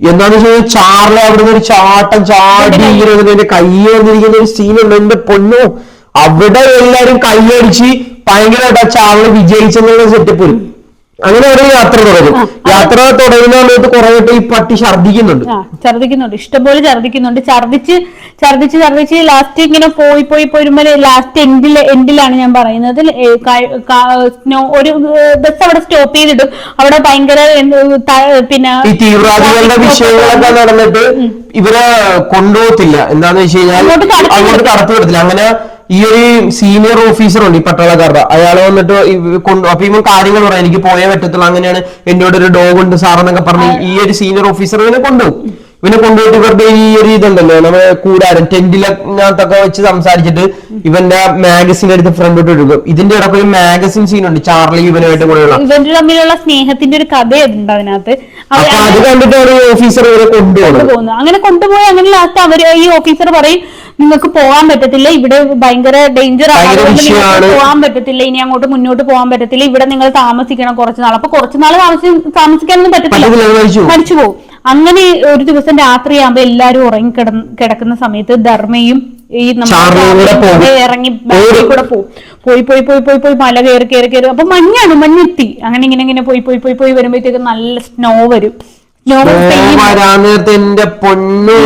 എന്താന്ന് വെച്ച് കഴിഞ്ഞാൽ ചാർലി അവിടുന്ന് ഒരു ചാട്ടം ചാടി ഇങ്ങനെ എന്റെ സീൻ ഉണ്ട് ഒരു എന്റെ പൊന്നു. അവിടെ എല്ലാരും കൈയടിച്ച് ഭയങ്കരമായിട്ട് ആ ചാർലി വിജയിച്ചെന്നുള്ള സെറ്റപ്പ് വരും അങ്ങനെ ഒരു യാത്ര തുടങ്ങും യാത്ര തുടങ്ങുന്ന സമയത്ത് ഈ പട്ടി ഛർദ്ദിക്കുന്നുണ്ട്. ഛർദിക്കുന്നുണ്ട് ഇഷ്ടംപോലെ ഛർദിക്കുന്നുണ്ട് ഛർദിച്ച് ഛർദിച്ച് ഛർദിച്ച് ലാസ്റ്റ് ഇങ്ങനെ പോയി പോയി പോരുമ്പോ ലാസ്റ്റ് എൻഡിൽ എൻഡിലാണ് ഞാൻ പറയുന്നത്. ഒരു ബസ് അവിടെ സ്റ്റോപ്പ് ചെയ്തിടും. അവിടെ ഭയങ്കര പിന്നെ ഈ തീവ്രവാദികളുടെ വിഷയങ്ങളൊക്കെ നടന്നിട്ട് ഇവരെ കൊണ്ടുപോകത്തില്ല. എന്താന്ന് വെച്ച് കഴിഞ്ഞാൽ അങ്ങോട്ട് കടത്തി വിടത്തില്ല. അങ്ങനെ ഈ ഒരു സീനിയർ ഓഫീസർ ഉണ്ട് ഈ പട്ടാളക്കാരുടെ. അയാൾ വന്നിട്ട് അപ്പൊ ഇവൻ കാര്യങ്ങൾ പറയാം എനിക്ക് പോയേ പറ്റത്തുള്ളൂ അങ്ങനെയാണ് എന്നോട് ഒരു ഡോഗ് ഉണ്ട് സാർ എന്നൊക്കെ പറഞ്ഞ് ഈ ഒരു സീനിയർ ഓഫീസർ ഇവനെ കൊണ്ടുപോകും. ഇവനെ കൊണ്ടുപോയിട്ട് ഇവരുടെ ഈ ഒരു ഇതുണ്ടല്ലോ നമ്മുടെ കൂടാരം ടെന്റിലകത്തൊക്കെ വെച്ച് സംസാരിച്ചിട്ട് ഇവന്റെ മാഗസിൻ എടുത്ത് ഫ്രണ്ടോട്ട് എടുക്കും ഇതിന്റെ ഇടയ്ക്ക് ഒരു മാഗസിൻ സീൻ ഉണ്ട് ചാർലി ഇവനായിട്ട് കൂടെയുള്ള. ഇവന്റെ തമ്മിലുള്ള സ്നേഹത്തിന്റെ ഒരു കഥയുണ്ട് അതിനകത്ത്. അപ്പൊ അത് കണ്ടിട്ട് ഒരു ഓഫീസർ ഇവരെ കൊണ്ടുപോകുന്നത്. അങ്ങനെ കൊണ്ടുപോയി അങ്ങനെ ലാസ്റ്റ് അവർ ഈ ഓഫീസർ പറയും നിങ്ങൾക്ക് പോകാൻ പറ്റത്തില്ല. ഇവിടെ ഭയങ്കര ഡേഞ്ചർ ആണ്. ഭയങ്കര അതുകൊണ്ട് നിങ്ങൾക്ക് വിഷയമാണ്." പോകാൻ പറ്റത്തില്ല. ഇനി അങ്ങോട്ട് മുന്നോട്ട് പോകാൻ പറ്റത്തില്ല. ഇവിടെ നിങ്ങൾ താമസിക്കണം കുറച്ച് നാൾ. അപ്പൊ കുറച്ച് നാൾ താമസി താമസിക്കാനൊന്നും പറ്റത്തില്ല, മരിച്ചു പോകും. അങ്ങനെ ഒരു ദിവസം രാത്രിയാകുമ്പോ എല്ലാരും ഉറങ്ങി കിടക്കുന്ന സമയത്ത് ധർമ്മയും ഈ. ചാർലിയും ഇറങ്ങി കൂടെ പോകും. പോയി പോയി പോയി പോയി പോയി മല കയറി കയറി കയറി. അപ്പൊ മഞ്ഞാണ് മഞ്ഞെത്തി. അങ്ങനെ ഇങ്ങനെ ഇങ്ങനെ പോയി പോയി പോയി പോയി വരുമ്പോഴത്തേക്ക് നല്ല സ്നോ വരും. സ്നോ ഓ, വരാൻ നേരത്തെ എന്റെ പൊന്നു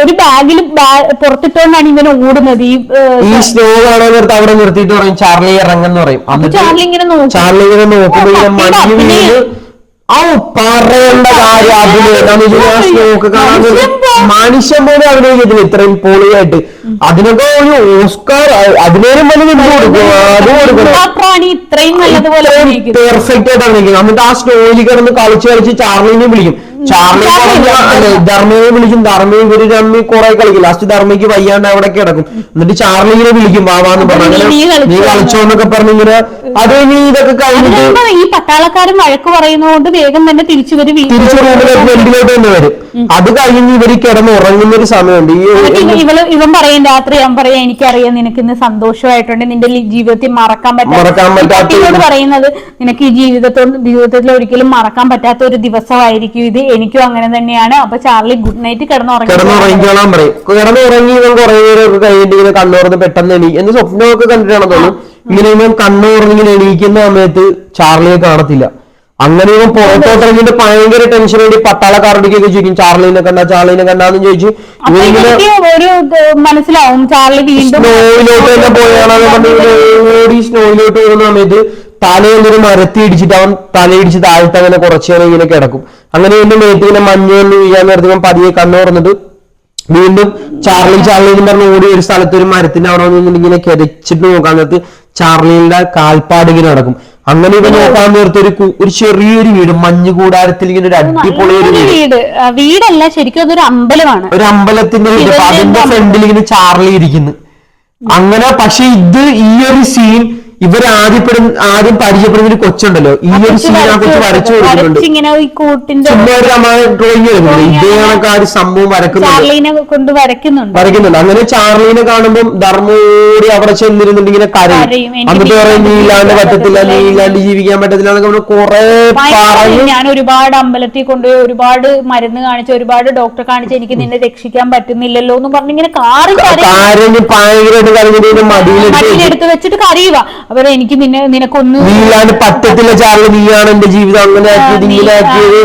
ഒരു ബാഗിൽ പുറത്തിട്ടോണ്ടാണ് ഇവനെ ഓടുന്നത്. ഈ സ്നോ കാണാൻ നേരത്തെ അവിടെ നിർത്തിയിട്ട് പറയും ചാർലി ഇറങ്ങെന്ന് പറയും. ചാർലി ഇങ്ങനെ നോക്കും. ചാർലി ഇങ്ങനെ നോക്കുമ്പോ ഇങ്ങനെ മഞ്ഞ് വീണ് ഔ പറയേണ്ട കാര്യം കാണാൻ മനുഷ്യൻ പോലും അഭിനയിക്കത്തില്ല ഇത്രയും പൊളിയായിട്ട്. അതിനൊക്കെ ഒരു ഓസ്കാർ അതിനേലും വലിയ. പെർഫെക്റ്റ് ആയിട്ട് അഭിനയിക്കും. എന്നിട്ട് ആ സ്നോയിൽ കിടന്ന് കളിച്ച് കളിച്ച് ചാർലിനെ വിളിക്കും. ചാർലി പറഞ്ഞ ധർമ്മയെ വിളിക്കും ധർമ്മ ഇവർ രമ്മി കുറെ കളിക്കും. ലാസ്റ്റ് ധർമ്മയ്ക്ക് വയ്യാണ്ട് അവിടെ കിടക്കും. എന്നിട്ട് ചാർലിനെ വിളിക്കും വാവാന്ന് പറഞ്ഞു. നീ- കളിച്ചോന്നൊക്കെ ഇങ്ങനെ അത് ഇനി ഇതൊക്കെ കഴിഞ്ഞിട്ട് ഈ പട്ടാളക്കാരൻ വഴക്ക് പറയുന്നതുകൊണ്ട് വേഗം തന്നെ തിരിച്ചു വരും തിരിച്ചു റൂമിലേക്ക് വെന്റിലോട്ട് തന്നെ വരും. അത് കഴിഞ്ഞ് ഇവർ കിടന്ന് ഉറങ്ങുന്ന ഒരു സമയമുണ്ട് ഈ ഇവൾ ഇവൻ പറയും രാത്രി ഞാൻ പറയാം എനിക്കറിയാം നിനക്ക് ഇന്ന് സന്തോഷമായിട്ടുണ്ട്. നിന്റെ ജീവിതത്തിൽ മറക്കാൻ പറ്റാത്ത പറയുന്നത് നിനക്ക് ഈ ജീവിതത്തോട് ജീവിതത്തിൽ ഒരിക്കലും മറക്കാൻ പറ്റാത്ത ഒരു ദിവസമായിരിക്കും ഇത് എനിക്കും അങ്ങനെ തന്നെയാണ്. അപ്പൊ ചാർലി ഗുഡ് നൈറ്റ് കിടന്നുറങ്ങി. കിടന്നുറങ്ങിക്കോളാൻ പറയും. കിടന്നുറങ്ങി ഇവൻ കുറെ നേരമൊക്കെ കഴിഞ്ഞിട്ട് ഇങ്ങനെ കണ്ണുറന്ന് പെട്ടെന്ന് സ്വപ്നമൊക്കെ കണ്ടിട്ടാണ് തോന്നുന്നു. ഇങ്ങനെ ഇവൻ കണ്ണുറന്ന് ഇങ്ങനെ എണീക്കുന്ന സമയത്ത് ചാർലിയെ കാണത്തില്ല. അങ്ങനെ ഇവൻ പുറത്തോട്ടിറങ്ങിയിട്ട് ഭയങ്കര ടെൻഷൻ വേണ്ടി പട്ടാളക്കാരുടെ ചോദിക്കും ചാർലിനെ കണ്ട ചാർലിനെ കണ്ടാന്ന് ചോദിച്ചു. ഒരു മനസ്സിലാവും ചാർലി വീണ്ടും സ്നോയിലോട്ട് തന്നെ പറഞ്ഞ് സ്നോയിലോട്ട് പോകുന്ന സമയത്ത് തലയൊന്നൊരു മരത്തി ഇടിച്ചിട്ട് അവൻ തലയിടിച്ച് താഴത്ത് അങ്ങനെ കുറച്ച് നേരം ഇങ്ങനെ കിടക്കും. അങ്ങനെ എന്റെ മേത്ത് ഇങ്ങനെ മഞ്ഞൊന്ന് വീഴാൻ നേരത്തെ പതിയെ കണ്ണു തുറന്നിട്ട് വീണ്ടും ചാർലി ചാർലി എന്ന് പറഞ്ഞ ഓടി ഒരു സ്ഥലത്ത് ഒരു മരത്തിന്റെ അവിടെ വന്ന് ഇങ്ങനെ കിതച്ചിട്ട് നോക്കാൻ നേരത്ത് ചാർലിയുടെ കാൽപ്പാട് ഇങ്ങനെ നടക്കും. അങ്ങനെ ഇവ നോക്കാൻ നേരത്തെ ഒരു ഒരു ചെറിയൊരു വീട് മഞ്ഞ് കൂടാരത്തിൽ ഇങ്ങനെ ഒരു അടിപൊളി ഒരു വീട്. വീട്. വീടല്ല ശരിക്കും അതൊരു അമ്പലമാണ്. ഒരു അമ്പലത്തിന്റെ വീട്. അതിന്റെ ഫ്രണ്ടിൽ ഇങ്ങനെ ചാർലി ഇരിക്കുന്നു. അങ്ങനെ പക്ഷെ ഇത് ഈ ഒരു സീൻ ഇവർ ആദ്യപ്പെടും ആദ്യം പരിചയപ്പെടുന്ന ഒരു കൊച്ചുണ്ടല്ലോ. ഈ ഒരു സീനെ കുറിച്ച് കൊച്ചു വരച്ചു കൊടുക്കുന്നുണ്ട്. വരച്ചിങ്ങനെ ഈ കൂട്ടിന്റെ ഡ്രോയിങ് വരുന്നുണ്ട് ഇതേ കണക്ക് ആ ഒരു സംഭവം വരക്കുന്നുണ്ട്. കൊണ്ട് വരയ്ക്കുന്നുണ്ട്. വരയ്ക്കുന്നുണ്ട്. അങ്ങനെ ചാർലീനെ കാണുമ്പോൾ ധർമ്മോടി അവിടെ ചെന്നിരുന്നുണ്ട് ഇങ്ങനെ കരയും. എന്നിട്ട് പറയും നീ ഇല്ലാണ്ട് പറ്റത്തില്ല നീ ഇല്ലാണ്ട് ജീവിക്കാൻ പറ്റത്തില്ല എന്നൊക്കെ കുറെ ഞാൻ ഒരുപാട് അമ്പലത്തിൽ കൊണ്ടുപോയി ഒരുപാട് മരുന്ന് കാണിച്ച് ഒരുപാട് ഡോക്ടറെ കാണിച്ച് എനിക്ക് നിന്നെ രക്ഷിക്കാൻ പറ്റുന്നില്ലല്ലോ എന്ന് പറഞ്ഞ് ഇങ്ങനെ കാറി കാര്യം ഭയങ്കരമായിട്ട് കരഞ്ഞിട്ട് മടിയിലെടുത്ത് വെച്ചിട്ട് കരയുക അവരെ എനിക്ക് നിന്നെ നിനക്കൊന്നും നീയാണ് പട്ടത്തിലെ പറ്റത്തില്ല ചാർലി നീയാണ് എന്റെ ജീവിതം. അങ്ങനെ ആക്കിയത്. ഇങ്ങനെ ആക്കിയത്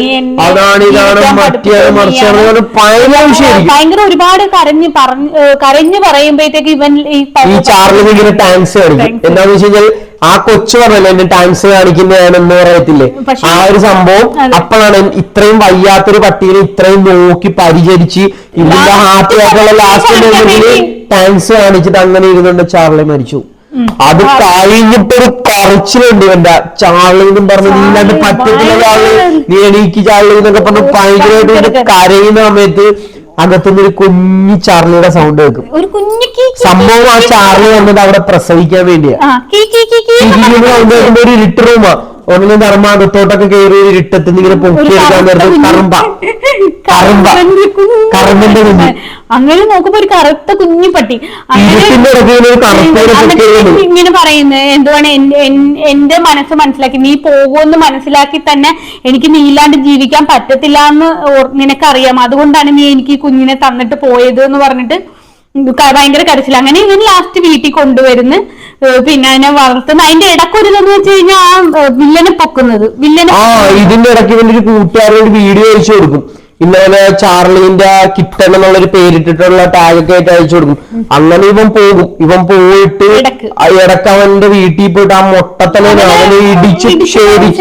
അതാണ് ഇതാണ് മറ്റേ മറിച്ചാണ് ഭയങ്കര ഒരുപാട് കരഞ്ഞ് പറഞ്ഞ് കരഞ്ഞു പറയുമ്പോഴത്തേക്ക് ഇവൻ ഈ ചാർലി ഇങ്ങനെ കാണിക്കും Thanks. എന്താന്ന് വെച്ച് കഴിഞ്ഞാൽ ആ കൊച്ചു പറഞ്ഞല്ലോ എന്നെ ടാങ്ക്സ് കാണിക്കുന്നതാണെന്ന് പറയത്തില്ലേ? ആ ഒരു സംഭവം. അപ്പോഴാണ് ഇത്രയും വയ്യാത്തൊരു പട്ടിയെ ഇത്രയും നോക്കി പരിചരിച്ച് ഇതിന്റെ ഹാർട്ട് ഹാപ്പി ആയിട്ടുള്ള ലാസ്റ്റ് ടാങ്ക്സ് കാണിച്ചിട്ട് അങ്ങനെ ഇരുന്നുകൊണ്ട് ചാർലി മരിച്ചു. അത് കഴിഞ്ഞിട്ടൊരു കുറച്ചിലുണ്ട് എന്റെ ചാളെന്നും പറഞ്ഞ് നീ ഇല്ലാണ്ട് പറ്റത്തില്ല ചാളി നീ എണീക്ക് ചാളി എന്നൊക്കെ പറഞ്ഞ് ഭയങ്കരമായിട്ട് കരയുന്ന സമയത്ത് അകത്തുനിന്ന് ഒരു കുഞ്ഞു ചാർലിയുടെ സൗണ്ട് കേൾക്കും ഒരു കുഞ്ഞു സംഭവം ആ ചാർലി വന്നത് അവിടെ പ്രസവിക്കാൻ വേണ്ടിയാ സൗണ്ട് കേൾക്കുമ്പോ ഒരു ഇരുട്ട് റൂമാ ഒന്നിനും ധർമ്മ അകത്തോട്ടൊക്കെ കയറി ഇട്ടത്ത് ഇരുട്ടത്ത് ഇങ്ങനെ പൊക്കിയെടുക്കാൻ. കറുമ്പ. കുഞ്ഞ്. അങ്ങനെ നോക്കുമ്പോ ഒരു കറുത്ത കുഞ്ഞു പട്ടി. ഇങ്ങനെ പറയുന്നത് എന്തുവാണ് എന്റെ മനസ്സ് മനസ്സിലാക്കി? നീ പോകുമെന്ന് മനസ്സിലാക്കി തന്നെ എനിക്ക് നീ ഇല്ലാണ്ട് ജീവിക്കാൻ പറ്റത്തില്ല എന്ന് നിനക്കറിയാം. അതുകൊണ്ടാണ് നീ എനിക്ക് കുഞ്ഞിനെ തന്നിട്ട് പോയത് എന്ന് പറഞ്ഞിട്ട് ഭയങ്കര കരച്ചിൽ അങ്ങനെ ഇവൻ ലാസ്റ്റ് വീട്ടിൽ കൊണ്ടുവരുന്നു പിന്നെ അതിനെ വളർത്തുന്ന അതിന്റെ ഇടയ്ക്ക് ഇടക്കൊരുതെന്ന് വെച്ച് കഴിഞ്ഞാൽ ആ വില്ലനെ പൊക്കുന്നത്. വില്ലനെ ഇതിന്റെ ഇടയ്ക്ക് ഇവന്റെ ഒരു കൂട്ടുകാരോട് ഒരു വീഡിയോ അയച്ചു കൊടുക്കും. ഇന്നലെ ചാർലിന്റെ കിട്ടൺ എന്നുള്ളൊരു പേരിട്ടിട്ടുള്ള ടാഗ് ഒക്കെ ആയിട്ട് അയച്ചു കൊടുക്കും. അങ്ങനെ ഇവൻ പോകും. ഇവൻ പോയിട്ട് ഇടയ്ക്ക്. അവന്റെ വീട്ടിൽ പോയിട്ട് ആ മൊട്ടത്തല അവനെ ഇടിച്ച് ഒരു-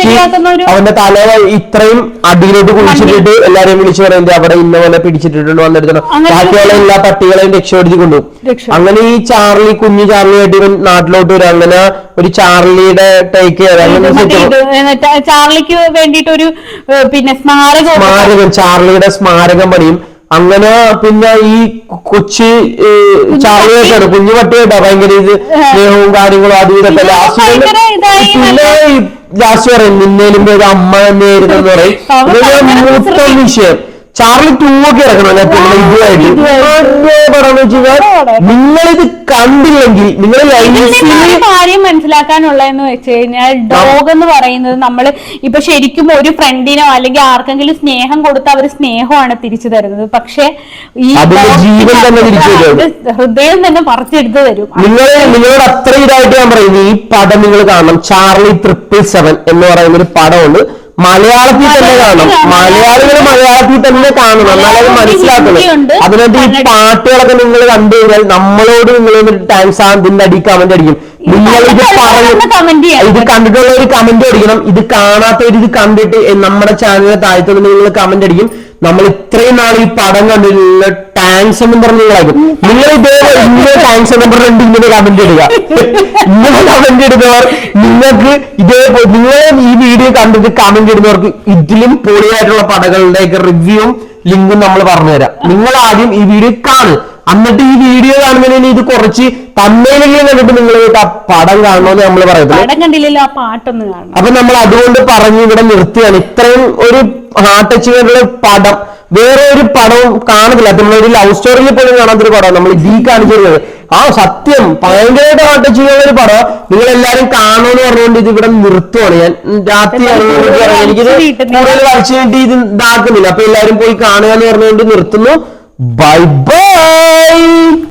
അവന്റെ തല ഇത്രയും അടിയിലോട്ട് കുഴിച്ചിട്ടിട്ട് എല്ലാരെയും വിളിച്ചു പറയുന്നത് അവിടെ ഇന്ന പോലെ പിടിച്ചിട്ടിട്ടുണ്ട് വന്നിരുന്നു. ബാക്കിയുള്ള എല്ലാ പട്ടികളെയും രക്ഷപ്പെടുത്തി കൊണ്ടുപോകും. അങ്ങനെ ഈ ചാർലി കുഞ്ഞു ചാർലി ആയിട്ട് ഇവൻ നാട്ടിലോട്ട് വരും. അങ്ങനെ ഒരു ചാർലിയുടെ ടേക്ക് കെയർ അങ്ങനെ ചാർലിക്ക് വേണ്ടിയിട്ട് ഒരു പിന്നെ സ്മാരകം സ്മാരകം ചാർലിയുടെ സ്മാരകം പണിയും. അങ്ങനെ പിന്നെ ഈ കൊച്ചു ചാർലിയൊക്കെയാണ് കുഞ്ഞു പട്ടിയായിട്ടാ ഭയങ്കര ഇത് സ്നേഹവും കാര്യങ്ങളും അതും ഇതൊക്കെ. ലാസ്റ്റ് പിന്നെ ലാസ്റ്റ് പറയും നിന്നേലും അമ്മ നേരിടുന്ന പറയും. മൊത്തം വിഷയം. ചാർലി ടൂ ഒക്കെ ഇറക്കണം ഇതുമായിട്ട് പടം നിങ്ങൾ ഇത് നിങ്ങളിത് കണ്ടില്ലെങ്കിൽ നിങ്ങൾ കാര്യം മനസ്സിലാക്കാനുള്ളതെന്ന് വെച്ച് കഴിഞ്ഞാൽ ഡോഗ് എന്ന് പറയുന്നത് നമ്മൾ ഇപ്പൊ ശരിക്കും ഒരു ഫ്രണ്ടിനോ അല്ലെങ്കിൽ ആർക്കെങ്കിലും സ്നേഹം കൊടുത്ത അവർ സ്നേഹമാണ് തിരിച്ചു തരുന്നത്. പക്ഷേ ഈ ജീവൻ തന്നെ ഹൃദയം തന്നെ പറിച്ചെടുത്ത് തരും. നിങ്ങൾ നിങ്ങളോട് അത്ര ഇതായിട്ട് ഞാൻ പറയുന്നത് ഈ പടം നിങ്ങൾ കാണണം. ചാർലി ട്രിപ്പിൾ സെവൻ എന്ന് പറയുന്ന ഒരു പടമുണ്ട്. മലയാളത്തിൽ തന്നെ കാണും മലയാളികൾ മലയാളത്തിൽ തന്നെ കാണും. എന്നാലും മനസ്സിലാക്കുന്നത് മനസ്സിലാക്കണം അതിനകത്ത് ഈ. പാട്ടുകളൊക്കെ നിങ്ങൾ കണ്ടു കഴിഞ്ഞാൽ നമ്മളോട് നിങ്ങൾ ആ ഇതിന്റെ അടി കമന്റ് അടിക്കും. ഇത് കണ്ടിട്ടുള്ള ഒരു കമന്റ് അടിക്കണം. ഇത് കാണാത്തവർ ഇത് കണ്ടിട്ട് നമ്മുടെ ചാനലിന്റെ താഴ്ത്തുന്ന നിങ്ങൾ കമന്റ് അടിക്കും. നമ്മൾ ഇത്രയും നാൾ ഈ പടം കണ്ടിട്ടുള്ള ടാങ്ക്സ് എന്നും പറഞ്ഞു നിങ്ങളാക്കും നിങ്ങൾ ഇതേപോലെ ഇങ്ങനെ ടാങ്ക്സ് എന്നും പറഞ്ഞിട്ട് ഇങ്ങനെ കമന്റ് ഇടുക. ഇങ്ങനെ കമന്റ് ഇടുന്നവർ നിങ്ങൾക്ക് ഇതേപോലെ നിങ്ങൾ ഈ വീഡിയോ കണ്ടിട്ട് കമന്റ് ഇടുന്നവർക്ക് ഇതിലും പൊളിയായിട്ടുള്ള പടങ്ങളുടെയൊക്കെ റിവ്യൂവും ലിങ്കും നമ്മൾ പറഞ്ഞുതരാം. നിങ്ങൾ ആദ്യം ഈ വീഡിയോ കാണുക. എന്നിട്ട് ഈ വീഡിയോ കാണുന്നതിന് ഇത് കുറച്ച് തമ്മയിലെങ്കിലും കണ്ടിട്ട് നിങ്ങൾ ആ പടം കാണണമെന്ന് നമ്മൾ പറയുന്നത് അപ്പൊ നമ്മൾ അതുകൊണ്ട് പറഞ്ഞ് ഇവിടെ നിർത്തിയാണ്. ഇത്രയും ഒരു ഹാർട്ട് ടച്ചിങ്ങായിട്ടുള്ള പടം. വേറെ ഒരു പടവും കാണത്തില്ല. നമ്മളൊരു ലവ് സ്റ്റോറിയിൽ പോലും കാണാത്തൊരു പടം നമ്മൾ ഇതിൽ കാണിച്ചിരുന്നത് ആ സത്യം. ഭയങ്കരമായിട്ട് ഹാർട്ട് ടച്ചിങ് ഒരു പടം. നിങ്ങൾ എല്ലാരും കാണുമെന്ന് പറഞ്ഞുകൊണ്ട് ഇത് ഇവിടെ നിർത്തുവാണ്. ഞാൻ രാത്രി. എനിക്കിത് കൂടുതൽ കളിച്ചു കഴിഞ്ഞിട്ട് ഇത് ഇതാക്കുന്നില്ല. അപ്പൊ എല്ലാരും പോയി കാണുക എന്ന് പറഞ്ഞുകൊണ്ട് നിർത്തുന്നു. Bye bye.